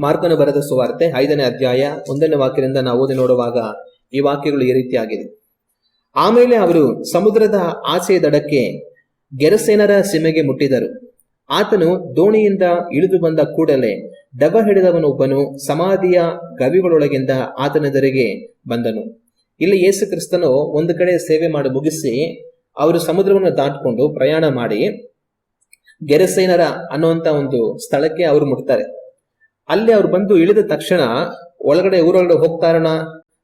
ಮಾರ್ಕನು ಬರೆದ ಸುವಾರ್ತೆ ಐದನೇ ಅಧ್ಯಾಯ ಒಂದನೇ ವಾಕ್ಯದಿಂದ ನಾವು ಓದಿ ನೋಡುವಾಗ ಈ ವಾಕ್ಯಗಳು ಈ ರೀತಿಯಾಗಿದೆ. ಆಮೇಲೆ ಅವರು ಸಮುದ್ರದ ಆಸೆಯ ದಡಕ್ಕೆ ಗೆರಸೇನರ ಸೀಮೆಗೆ ಮುಟ್ಟಿದರು. ಆತನು ದೋಣಿಯಿಂದ ಇಳಿದು ಬಂದ ಕೂಡಲೇ ದಬ ಹಿಡಿದವನೊಬ್ಬನು ಸಮಾಧಿಯ ಗವಿಗಳೊಳಗಿಂದ ಆತನೆದುರಿಗೆ ಬಂದನು. ಇಲ್ಲಿ ಯೇಸು ಕ್ರಿಸ್ತನು ಒಂದು ಕಡೆ ಸೇವೆ ಮಾಡಿ ಮುಗಿಸಿ ಅವರು ಸಮುದ್ರವನ್ನು ದಾಟಿಕೊಂಡು ಪ್ರಯಾಣ ಮಾಡಿ ಗೆರಸೇನರ ಅನ್ನುವಂತ ಒಂದು ಸ್ಥಳಕ್ಕೆ ಅವರು ಮುಟ್ತಾರೆ. ಅಲ್ಲಿ ಅವ್ರು ಬಂದು ಇಳಿದ ತಕ್ಷಣ ಒಳಗಡೆ, ಊರೊಳಗಡೆ ಹೋಗ್ತಾರಣ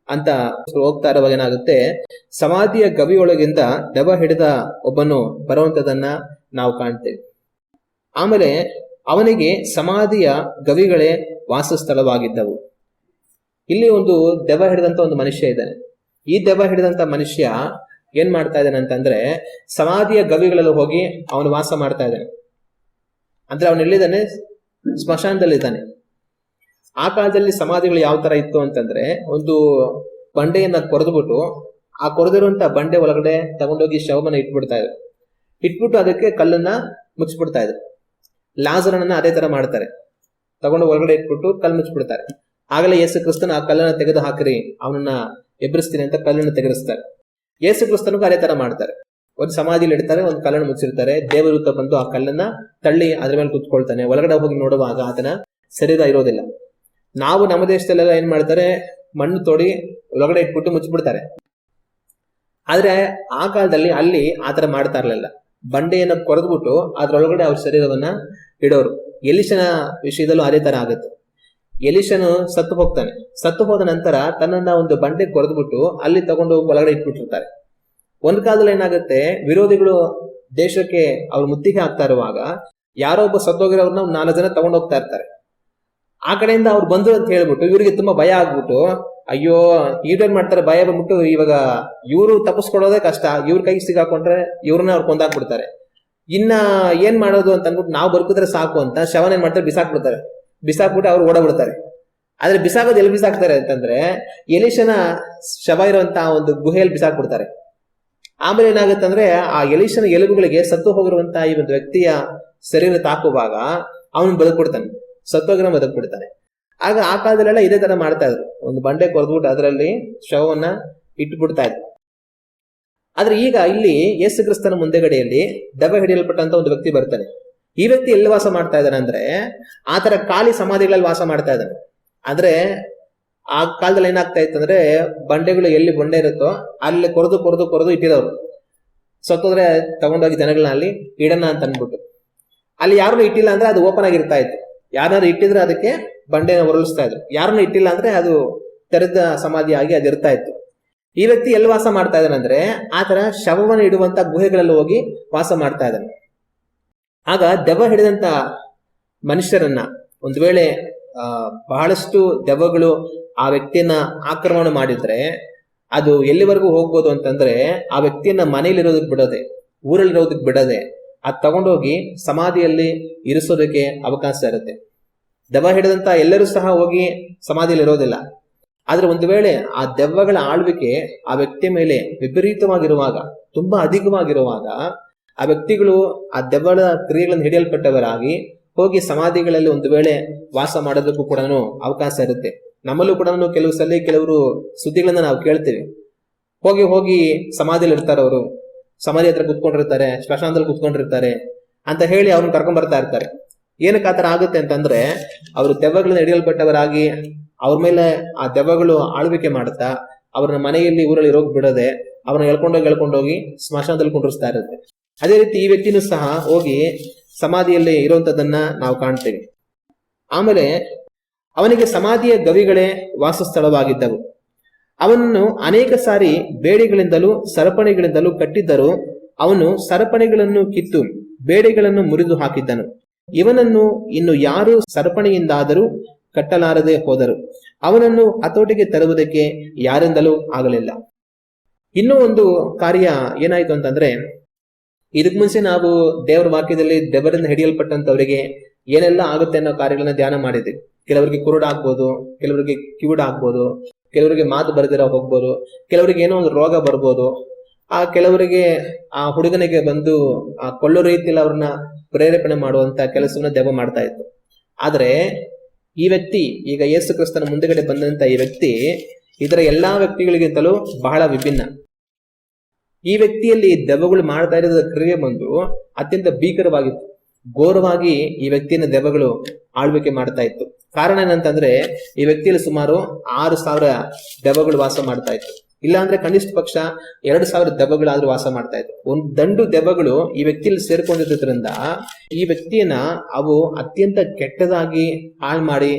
ಅಂತ ಹೋಗ್ತಾ ಇರುವಾಗ ಏನಾಗುತ್ತೆ? ಸಮಾಧಿಯ ಗವಿಯೊಳಗಿಂದ ದೆವ ಹಿಡಿದ ಒಬ್ಬನು ಬರುವಂತದನ್ನ ನಾವು ಕಾಣ್ತೇವೆ. ಆಮೇಲೆ ಅವನಿಗೆ ಸಮಾಧಿಯ ಗವಿಗಳೇ ವಾಸಸ್ಥಳವಾಗಿದ್ದವು. ಇಲ್ಲಿ ಒಂದು ದೆವ ಹಿಡಿದಂತ ಒಂದು ಮನುಷ್ಯ ಇದ್ದಾನೆ. ಈ ದೆವ ಹಿಡಿದಂತ ಮನುಷ್ಯ ಏನ್ ಮಾಡ್ತಾ ಇದ್ದಾನೆ ಅಂತಂದ್ರೆ ಸಮಾಧಿಯ ಗವಿಗಳಲ್ಲಿ ಹೋಗಿ ಅವನು ವಾಸ ಮಾಡ್ತಾ ಇದ್ದಾನೆ. ಅಂದ್ರೆ ಅವನು ಎಲ್ಲಿದ್ದಾನೆ? ಸ್ಮಶಾನದಲ್ಲಿದ್ದಾನೆ. ಆ ಕಾಲದಲ್ಲಿ ಸಮಾಧಿಗಳು ಯಾವ ತರ ಇತ್ತು ಅಂತಂದ್ರೆ ಒಂದು ಬಂಡೆಯನ್ನ ಕೊರೆದ್ಬಿಟ್ಟು ಆ ಕೊರೆದಿರುವಂತ ಬಂಡೆ ಒಳಗಡೆ ತಗೊಂಡೋಗಿ ಶವವನ್ನ ಇಟ್ಬಿಡ್ತಾ ಇದ್ರು. ಇಟ್ಬಿಟ್ಟು ಅದಕ್ಕೆ ಕಲ್ಲನ್ನ ಮುಚ್ಚಿಬಿಡ್ತಾ ಇದ್ರು. ಲಾಜರನ್ನ ಅದೇ ತರ ಮಾಡ್ತಾರೆ. ತಗೊಂಡು ಒಳಗಡೆ ಇಟ್ಬಿಟ್ಟು ಕಲ್ಲು ಮುಚ್ಚಿಬಿಡ್ತಾರೆ. ಆಗಲೇ ಯೇಸು ಕ್ರಿಸ್ತನ ಆ ಕಲ್ಲನ್ನ ತೆಗೆದು ಹಾಕಿರಿ, ಅವನನ್ನ ಎಬ್ಬರಿಸ್ತೀನಿ ಅಂತ ಕಲ್ಲನ್ನು ತೆಗೆದಿಸ್ತಾರೆ. ಯೇಸು ಕ್ರಿಸ್ತನಿಗೂ ಅದೇ ತರ ಮಾಡ್ತಾರೆ. ಒಂದು ಸಮಾಧಿಲಿ ಇಡ್ತಾರೆ, ಒಂದು ಕಲ್ಲನ್ನು ಮುಚ್ಚಿರ್ತಾರೆ. ದೇವದೂತ ಬಂದು ಆ ಕಲ್ಲನ್ನ ತಳ್ಳಿ ಅದ್ರ ಮೇಲೆ ಕುತ್ಕೊಳ್ತಾನೆ. ಒಳಗಡೆ ಹೋಗಿ ನೋಡುವಾಗ ಆತನ ಶರೀರ ಇರೋದಿಲ್ಲ. ನಾವು ನಮ್ಮ ದೇಶದಲ್ಲೆಲ್ಲ ಏನ್ ಮಾಡ್ತಾರೆ, ಮಣ್ಣು ತೋಡಿ ಒಳಗಡೆ ಇಟ್ಬಿಟ್ಟು ಮುಚ್ಚಿಬಿಡ್ತಾರೆ. ಆದ್ರೆ ಆ ಕಾಲದಲ್ಲಿ ಅಲ್ಲಿ ಆತರ ಮಾಡ್ತಾ ಇರ್ಲಿಲ್ಲ. ಬಂಡೆಯನ್ನ ಕೊರೆದ್ಬಿಟ್ಟು ಅದ್ರೊಳಗಡೆ ಅವ್ರ ಶರೀರವನ್ನ ಇಡೋರು. ಎಲಿಶನ ವಿಷಯದಲ್ಲೂ ಅದೇ ತರ ಆಗುತ್ತೆ. ಎಲಿಶನು ಸತ್ತು ಹೋಗ್ತಾನೆ. ಸತ್ತು ಹೋದ ನಂತರ ತನ್ನನ್ನ ಒಂದು ಬಂಡೆ ಕೊರೆದ್ಬಿಟ್ಟು ಅಲ್ಲಿ ತಗೊಂಡು ಒಳಗಡೆ ಇಟ್ಬಿಟ್ಟಿರ್ತಾರೆ. ಒಂದ್ ಕಾಲದಲ್ಲಿ ಏನಾಗುತ್ತೆ, ವಿರೋಧಿಗಳು ದೇಶಕ್ಕೆ ಅವ್ರು ಮುತ್ತಿಗೆ ಹಾಕ್ತಾ ಇರುವಾಗ ಯಾರೋ ಒಬ್ಬ ಸತ್ತೋಗಿರೋರ್ನ ನಾಲ್ಕು ಜನ ತಗೊಂಡು ಹೋಗ್ತಾ ಇರ್ತಾರೆ. ಆ ಕಡೆಯಿಂದ ಅವ್ರು ಬಂದ್ರು ಅಂತ ಹೇಳ್ಬಿಟ್ಟು ಇವರಿಗೆ ತುಂಬಾ ಭಯ ಆಗ್ಬಿಟ್ಟು, ಅಯ್ಯೋ ಇವ್ರೇನ್ ಮಾಡ್ತಾರೆ? ಭಯ ಬಂದ್ಬಿಟ್ಟು ಇವಾಗ ಇವರು ತಪ್ಪಿಸ್ಕೊಡೋದೇ ಕಷ್ಟ. ಇವ್ರ ಕೈ ಸಿಗಾಕೊಂಡ್ರೆ ಇವ್ರನ್ನ ಅವ್ರು ಕೊಂದಾಕ್ಬಿಡ್ತಾರೆ. ಇನ್ನ ಏನ್ ಮಾಡೋದು ಅಂತ ಅಂದ್ಬಿಟ್ಟು ನಾವು ಬರ್ಕಿದ್ರೆ ಸಾಕು ಅಂತ ಶವನ ಏನ್ ಮಾಡ್ತಾರೆ? ಬಿಸಾಕ್ಬಿಡ್ತಾರೆ. ಬಿಸಾಕ್ಬಿಟ್ಟು ಅವ್ರು ಓಡಬಿಡ್ತಾರೆ. ಆದ್ರೆ ಬಿಸಾಕೋದು ಎಲ್ಲಿ ಬಿಸಾಕ್ತಾರೆ ಅಂತಂದ್ರೆ, ಎಲಿಶನ ಶವ ಇರುವಂತ ಒಂದು ಗುಹೆಯಲ್ಲಿ ಬಿಸಾಕ್ಬಿಡ್ತಾರೆ. ಆಮೇಲೆ ಏನಾಗುತ್ತೆ ಅಂದ್ರೆ ಆ ಎಲಿಶನ ಎಲುಬುಗಳಿಗೆ ಸತ್ತು ಹೋಗಿರುವಂತಹ ಈ ಒಂದು ವ್ಯಕ್ತಿಯ ಶರೀರ ತಾಕುವಾಗ ಅವನು ಬದುಕ್ಬಿಡ್ತಾನೆ. ಸತ್ತೋಗಿರೋ ಬದುಕ್ಬಿಡ್ತಾನೆ ಆಗ ಆ ಕಾಲದಲ್ಲೆಲ್ಲ ಇದೇ ತರ ಮಾಡ್ತಾ ಇದ್ರು. ಒಂದು ಬಂಡೆ ಕೊರೆದ್ಬಿಟ್ಟು ಅದರಲ್ಲಿ ಶವವನ್ನ ಇಟ್ಬಿಡ್ತಾ ಇದ್ರು. ಆದ್ರೆ ಈಗ ಇಲ್ಲಿ ಯೇಸು ಕ್ರಿಸ್ತನ ಮುಂದೆಗಡೆಯಲ್ಲಿ ದಬೆ ಹಿಡಿಯಲ್ಪಟ್ಟಂತ ಒಂದು ವ್ಯಕ್ತಿ ಬರ್ತಾನೆ ಈ ವ್ಯಕ್ತಿ ಎಲ್ಲಿ ವಾಸ ಮಾಡ್ತಾ ಇದ್ದಾನೆ ಅಂದ್ರೆ ಆತರ ಖಾಲಿ ಸಮಾಧಿಗಳಲ್ಲಿ ವಾಸ ಮಾಡ್ತಾ ಇದ್ದಾನೆ. ಅಂದ್ರೆ ಆ ಕಾಲದಲ್ಲಿ ಏನಾಗ್ತಾ ಇತ್ತು ಅಂದ್ರೆ ಬಂಡೆಗಳು ಎಲ್ಲಿ ಬಂಡೆ ಇರುತ್ತೋ ಅಲ್ಲಿ ಕೊರೆದು ಕೊರೆದು ಕೊರೆದು ಇಟ್ಟಿರೋರು ಸತ್ತೋದ್ರೆ ತಗೊಂಡೋಗಿ ಜನಗಳನ್ನ ಅಲ್ಲಿ ಇಡೋಣ ಅಂತ ಅಂದ್ಬಿಟ್ಟು. ಅಲ್ಲಿ ಯಾರು ಇಟ್ಟಿಲ್ಲ ಅಂದ್ರೆ ಅದು ಓಪನ್ ಆಗಿರ್ತಾ ಇತ್ತು. ಯಾರು ಇಟ್ಟಿದ್ರೆ ಅದಕ್ಕೆ ಬಂಡೆನ ಹೊರಳಿಸ್ತಾ ಇದ್ರು. ಯಾರನ್ನು ಇಟ್ಟಿಲ್ಲ ಅಂದ್ರೆ ಅದು ತೆರೆದ ಸಮಾಧಿ ಆಗಿ ಅದು ಇರ್ತಾ ಇತ್ತು. ಈ ವ್ಯಕ್ತಿ ಎಲ್ಲಿ ವಾಸ ಮಾಡ್ತಾ ಅಂದ್ರೆ ಆತರ ಶವವನ್ನು ಇಡುವಂತ ಗುಹೆಗಳಲ್ಲಿ ಹೋಗಿ ವಾಸ ಮಾಡ್ತಾ ಇದ್ದಾನೆ. ಆಗ ದೆವ್ವ ಹಿಡಿದಂತ ಮನುಷ್ಯರನ್ನ ಒಂದು ವೇಳೆ ಬಹಳಷ್ಟು ದೆವ್ವಗಳು ಆ ವ್ಯಕ್ತಿಯನ್ನ ಆಕ್ರಮಣ ಮಾಡಿದ್ರೆ ಅದು ಎಲ್ಲಿವರೆಗೂ ಹೋಗ್ಬೋದು ಅಂತಂದ್ರೆ ಆ ವ್ಯಕ್ತಿಯನ್ನ ಮನೆಯಲ್ಲಿರೋದಕ್ಕೆ ಬಿಡದೆ, ಊರಲ್ಲಿರೋದಕ್ಕೆ ಬಿಡದೆ ಅದ್ ತಗೊಂಡೋಗಿ ಸಮಾಧಿಯಲ್ಲಿ ಇರಿಸೋದಕ್ಕೆ ಅವಕಾಶ ಇರುತ್ತೆ. ದೆವ್ವ ಹಿಡಿದಂತ ಎಲ್ಲರೂ ಸಹ ಹೋಗಿ ಸಮಾಧಿಯಲ್ಲಿ ಇರೋದಿಲ್ಲ. ಆದ್ರೆ ಒಂದು ವೇಳೆ ಆ ದೆವ್ವಗಳ ಆಳ್ವಿಕೆ ಆ ವ್ಯಕ್ತಿಯ ಮೇಲೆ ವಿಪರೀತವಾಗಿರುವಾಗ, ತುಂಬಾ ಅಧಿಕವಾಗಿರುವಾಗ, ಆ ವ್ಯಕ್ತಿಗಳು ಆ ದೆವ್ವಗಳ ಕ್ರಿಯೆಗಳನ್ನು ಹಿಡಿಯಲ್ಪಟ್ಟವರಾಗಿ ಹೋಗಿ ಸಮಾಧಿಗಳಲ್ಲಿ ಒಂದು ವೇಳೆ ವಾಸ ಮಾಡೋದಕ್ಕೂ ಕೂಡ ಅವಕಾಶ ಇರುತ್ತೆ. ನಮ್ಮಲ್ಲೂ ಕೂಡ ಕೆಲವು ಸಲ ಕೆಲವರು ಸುದ್ದಿಗಳನ್ನ ನಾವು ಕೇಳ್ತೇವೆ. ಹೋಗಿ ಹೋಗಿ ಸಮಾಧಿಯಲ್ಲಿ ಇರ್ತಾರೆ ಅವರು ಸಮಾಧಿ ಹತ್ರ ಕುತ್ಕೊಂಡಿರ್ತಾರೆ ಸ್ಮಶಾನದಲ್ಲಿ ಕುತ್ಕೊಂಡಿರ್ತಾರೆ ಅಂತ ಹೇಳಿ ಅವ್ರನ್ನ ಕರ್ಕೊಂಡ್ ಬರ್ತಾ ಇರ್ತಾರೆ. ಏನಕ್ಕೆ ಆತರ ಆಗುತ್ತೆ ಅಂತಂದ್ರೆ, ಅವರು ದೆವ್ವಗಳನ್ನ ಹಿಡಿಯಲ್ಪಟ್ಟವರಾಗಿ ಅವ್ರ ಮೇಲೆ ಆ ದೆವ್ವಗಳು ಆಳ್ವಿಕೆ ಮಾಡುತ್ತಾ ಅವ್ರನ್ನ ಮನೆಯಲ್ಲಿ ಊರಲ್ಲಿ ಇರೋಗ್ ಬಿಡದೆ ಅವ್ರನ್ನ ಎಳ್ಕೊಂಡೋಗಿ ಎಳ್ಕೊಂಡೋಗಿ ಸ್ಮಶಾನದಲ್ಲಿ ಕುಂಡ್ರಿಸ್ತಾ ಇರುತ್ತೆ. ಅದೇ ರೀತಿ ಈ ವ್ಯಕ್ತಿನೂ ಸಹ ಹೋಗಿ ಸಮಾಧಿಯಲ್ಲಿ ಇರುವಂತದನ್ನ ನಾವು ಕಾಣ್ತೇವೆ. ಆಮೇಲೆ ಅವನಿಗೆ ಸಮಾಧಿಯ ಗವಿಗಳೇ ವಾಸಸ್ಥಳವಾಗಿದ್ದವು. ಅವನನ್ನು ಅನೇಕ ಸಾರಿ ಬೇಡಿಗಳಿಂದಲೂ, ಸರಪಣಿಗಳಿಂದಲೂ ಕಟ್ಟಿದ್ದರೂ ಅವನು ಸರಪಣಿಗಳನ್ನು ಕಿತ್ತು, ಬೇಡಿಗಳನ್ನು ಮುರಿದು ಹಾಕಿದ್ದನು. ಇವನನ್ನು ಇನ್ನು ಯಾರು ಸರಪಣಿಯಿಂದಾದರೂ ಕಟ್ಟಲಾರದೆ ಹೋದರು. ಅವನನ್ನು ಹತೋಟಿಗೆ ತರುವುದಕ್ಕೆ ಯಾರಿಂದಲೂ ಆಗಲಿಲ್ಲ. ಇನ್ನೂ ಒಂದು ಕಾರ್ಯ ಏನಾಯ್ತು ಅಂತಂದ್ರೆ, ಇದಕ್ ಮುಂಚೆ ನಾವು ದೇವರ ವಾಕ್ಯದಲ್ಲಿ ದೆವರಿಂದ ಹಿಡಿಯಲ್ಪಟ್ಟಂತವರಿಗೆ ಏನೆಲ್ಲ ಆಗುತ್ತೆ ಅನ್ನೋ ಕಾರ್ಯಗಳನ್ನ ಧ್ಯಾನ ಮಾಡಿದ್ವಿ. ಕೆಲವರಿಗೆ ಕುರುಡ ಆಗ್ಬೋದು ಕೆಲವರಿಗೆ ಕಿವುಡ ಆಗ್ಬೋದು ಕೆಲವರಿಗೆ ಮಾತು ಬರೆದಿರೋ ಹೋಗ್ಬೋದು, ಕೆಲವರಿಗೆ ಏನೋ ಒಂದು ರೋಗ ಬರ್ಬೋದು, ಆ ಕೆಲವರಿಗೆ ಆ ಹುಡುಗನಿಗೆ ಬಂದು ಆ ಕೊಳ್ಳೋ ರೀತಿಯಲ್ಲಿ ಅವ್ರನ್ನ ಪ್ರೇರೇಪಣೆ ಮಾಡುವಂತ ಕೆಲಸವನ್ನ ದೆವ್ವ ಮಾಡ್ತಾ ಇತ್ತು. ಆದ್ರೆ ಈ ವ್ಯಕ್ತಿ, ಈಗ ಯೇಸು ಕ್ರಿಸ್ತನ ಮುಂದೆಗಡೆ ಬಂದಂತ ಈ ವ್ಯಕ್ತಿ, ಇದರ ಎಲ್ಲಾ ವ್ಯಕ್ತಿಗಳಿಗಿಂತಲೂ ಬಹಳ ವಿಭಿನ್ನ. ಈ ವ್ಯಕ್ತಿಯಲ್ಲಿ ದೆವ್ವಗಳು ಮಾಡ್ತಾ ಇರೋದ ಕ್ರಿಯೆ ಬಂದು ಅತ್ಯಂತ ಭೀಕರವಾಗಿತ್ತು. ಘೋರವಾಗಿ ಈ ವ್ಯಕ್ತಿಯನ್ನು ದೆವ್ವಗಳು ಆಳ್ವಿಕೆ ಮಾಡ್ತಾ ಇತ್ತು. ಕಾರಣ ಏನಂತಂದ್ರೆ, ಈ ವ್ಯಕ್ತಿಯಲ್ಲಿ ಸುಮಾರು ಆರು ಸಾವಿರ ದೆವ್ವಗಳು ವಾಸ ಮಾಡ್ತಾ ಇತ್ತು. ಇಲ್ಲ ಅಂದ್ರೆ ಕನಿಷ್ಠ ಪಕ್ಷ ಎರಡು ಸಾವಿರ ದೆವ್ವಗಳಾದ್ರೂ ವಾಸ ಮಾಡ್ತಾ ಇತ್ತು. ಒಂದು ದಂಡು ದೆವ್ವಗಳು ಈ ವ್ಯಕ್ತಿಯಲ್ಲಿ ಸೇರ್ಕೊಂಡಿದ್ದರಿಂದ ಈ ವ್ಯಕ್ತಿಯನ್ನ ಅವು ಅತ್ಯಂತ ಕೆಟ್ಟದಾಗಿ ಹಾಳು ಮಾಡಿ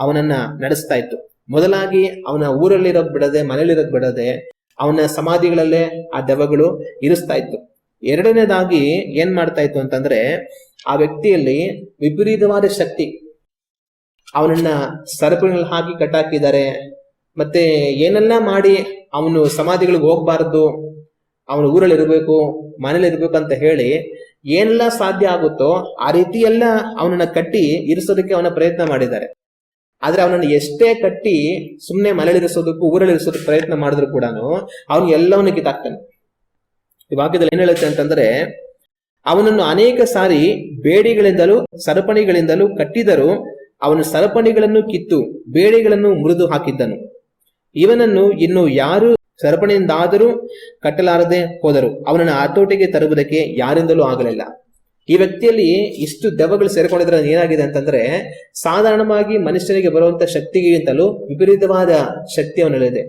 ಅವನನ್ನ ನಡೆಸ್ತಾ ಇತ್ತು. ಮೊದಲಾಗಿ ಅವನ ಊರಲ್ಲಿರೋಕ್ ಬಿಡದೆ ಮನೆಯಲ್ಲಿರೋಕ್ ಬಿಡದೆ ಅವನ ಸಮಾಧಿಗಳಲ್ಲೇ ಆ ದೆವ್ವಗಳು ಇರಿಸ್ತಾ ಇತ್ತು. ಎರಡನೇದಾಗಿ ಏನ್ ಮಾಡ್ತಾ ಇತ್ತು ಅಂತಂದ್ರೆ ಆ ವ್ಯಕ್ತಿಯಲ್ಲಿ ವಿಪರೀತವಾದ ಶಕ್ತಿ. ಅವನನ್ನ ಸರಪಳಿನಲ್ಲಿ ಹಾಕಿ ಕಟ್ಟಾಕಿದ್ದಾರೆ. ಮತ್ತೆ ಏನೆಲ್ಲ ಮಾಡಿ ಅವನು ಸಮಾಧಿಗಳಿಗೆ ಹೋಗ್ಬಾರ್ದು, ಅವನು ಊರಲ್ಲಿ ಇರಬೇಕು, ಮನೇಲಿ ಇರಬೇಕು ಅಂತ ಹೇಳಿ ಏನೆಲ್ಲ ಸಾಧ್ಯ ಆಗುತ್ತೋ ಆ ರೀತಿ ಎಲ್ಲ ಅವನನ್ನ ಕಟ್ಟಿ ಇರಿಸೋದಕ್ಕೆ ಅವನ ಪ್ರಯತ್ನ ಮಾಡಿದ್ದಾರೆ. ಆದ್ರೆ ಅವನನ್ನು ಎಷ್ಟೇ ಕಟ್ಟಿ ಸುಮ್ಮನೆ ಮನೇಲಿ ಇರಿಸೋದಕ್ಕೂ ಊರಲ್ಲಿ ಇರಿಸೋದಕ್ಕೆ ಪ್ರಯತ್ನ ಮಾಡಿದ್ರು ಕೂಡ ಅವನು ಎಲ್ಲವನ್ನ ಕಿತ್ತಾಕ್ತಾನೆ. ಈ ವಾಕ್ಯದಲ್ಲಿ ಏನ್ ಹೇಳುತ್ತೆ ಅಂತಂದ್ರೆ ಅವನನ್ನು ಅನೇಕ ಸಾರಿ ಬೇಡಿಗಳಿಂದಲೂ, ಸರಪಣಿಗಳಿಂದಲೂ ಕಟ್ಟಿದರೂ ಅವನು ಸರಪಣಿಗಳನ್ನು ಕಿತ್ತು, ಬೇಡಿಗಳನ್ನು ಮುರಿದು ಹಾಕಿದ್ದನು. ಇವನನ್ನು ಇನ್ನು ಯಾರು ಸರಪಣಿಯಿಂದಾದರೂ ಕಟ್ಟಲಾರದೆ ಹೋದರು. ಅವನನ್ನು ಹತೋಟಿಗೆ ತರುವುದಕ್ಕೆ ಯಾರಿಂದಲೂ ಆಗಲಿಲ್ಲ. ಈ ವ್ಯಕ್ತಿಯಲ್ಲಿ ಇಷ್ಟು ದೆವ್ವಗಳು ಸೇರಿಕೊಂಡಿದ್ರೆ ಏನಾಗಿದೆ ಅಂತಂದ್ರೆ, ಸಾಧಾರಣವಾಗಿ ಮನುಷ್ಯನಿಗೆ ಬರುವಂತ ಶಕ್ತಿಗಿಂತಲೂ ವಿಪರೀತವಾದ ಶಕ್ತಿ ಅವನಲ್ಲಿದೆ.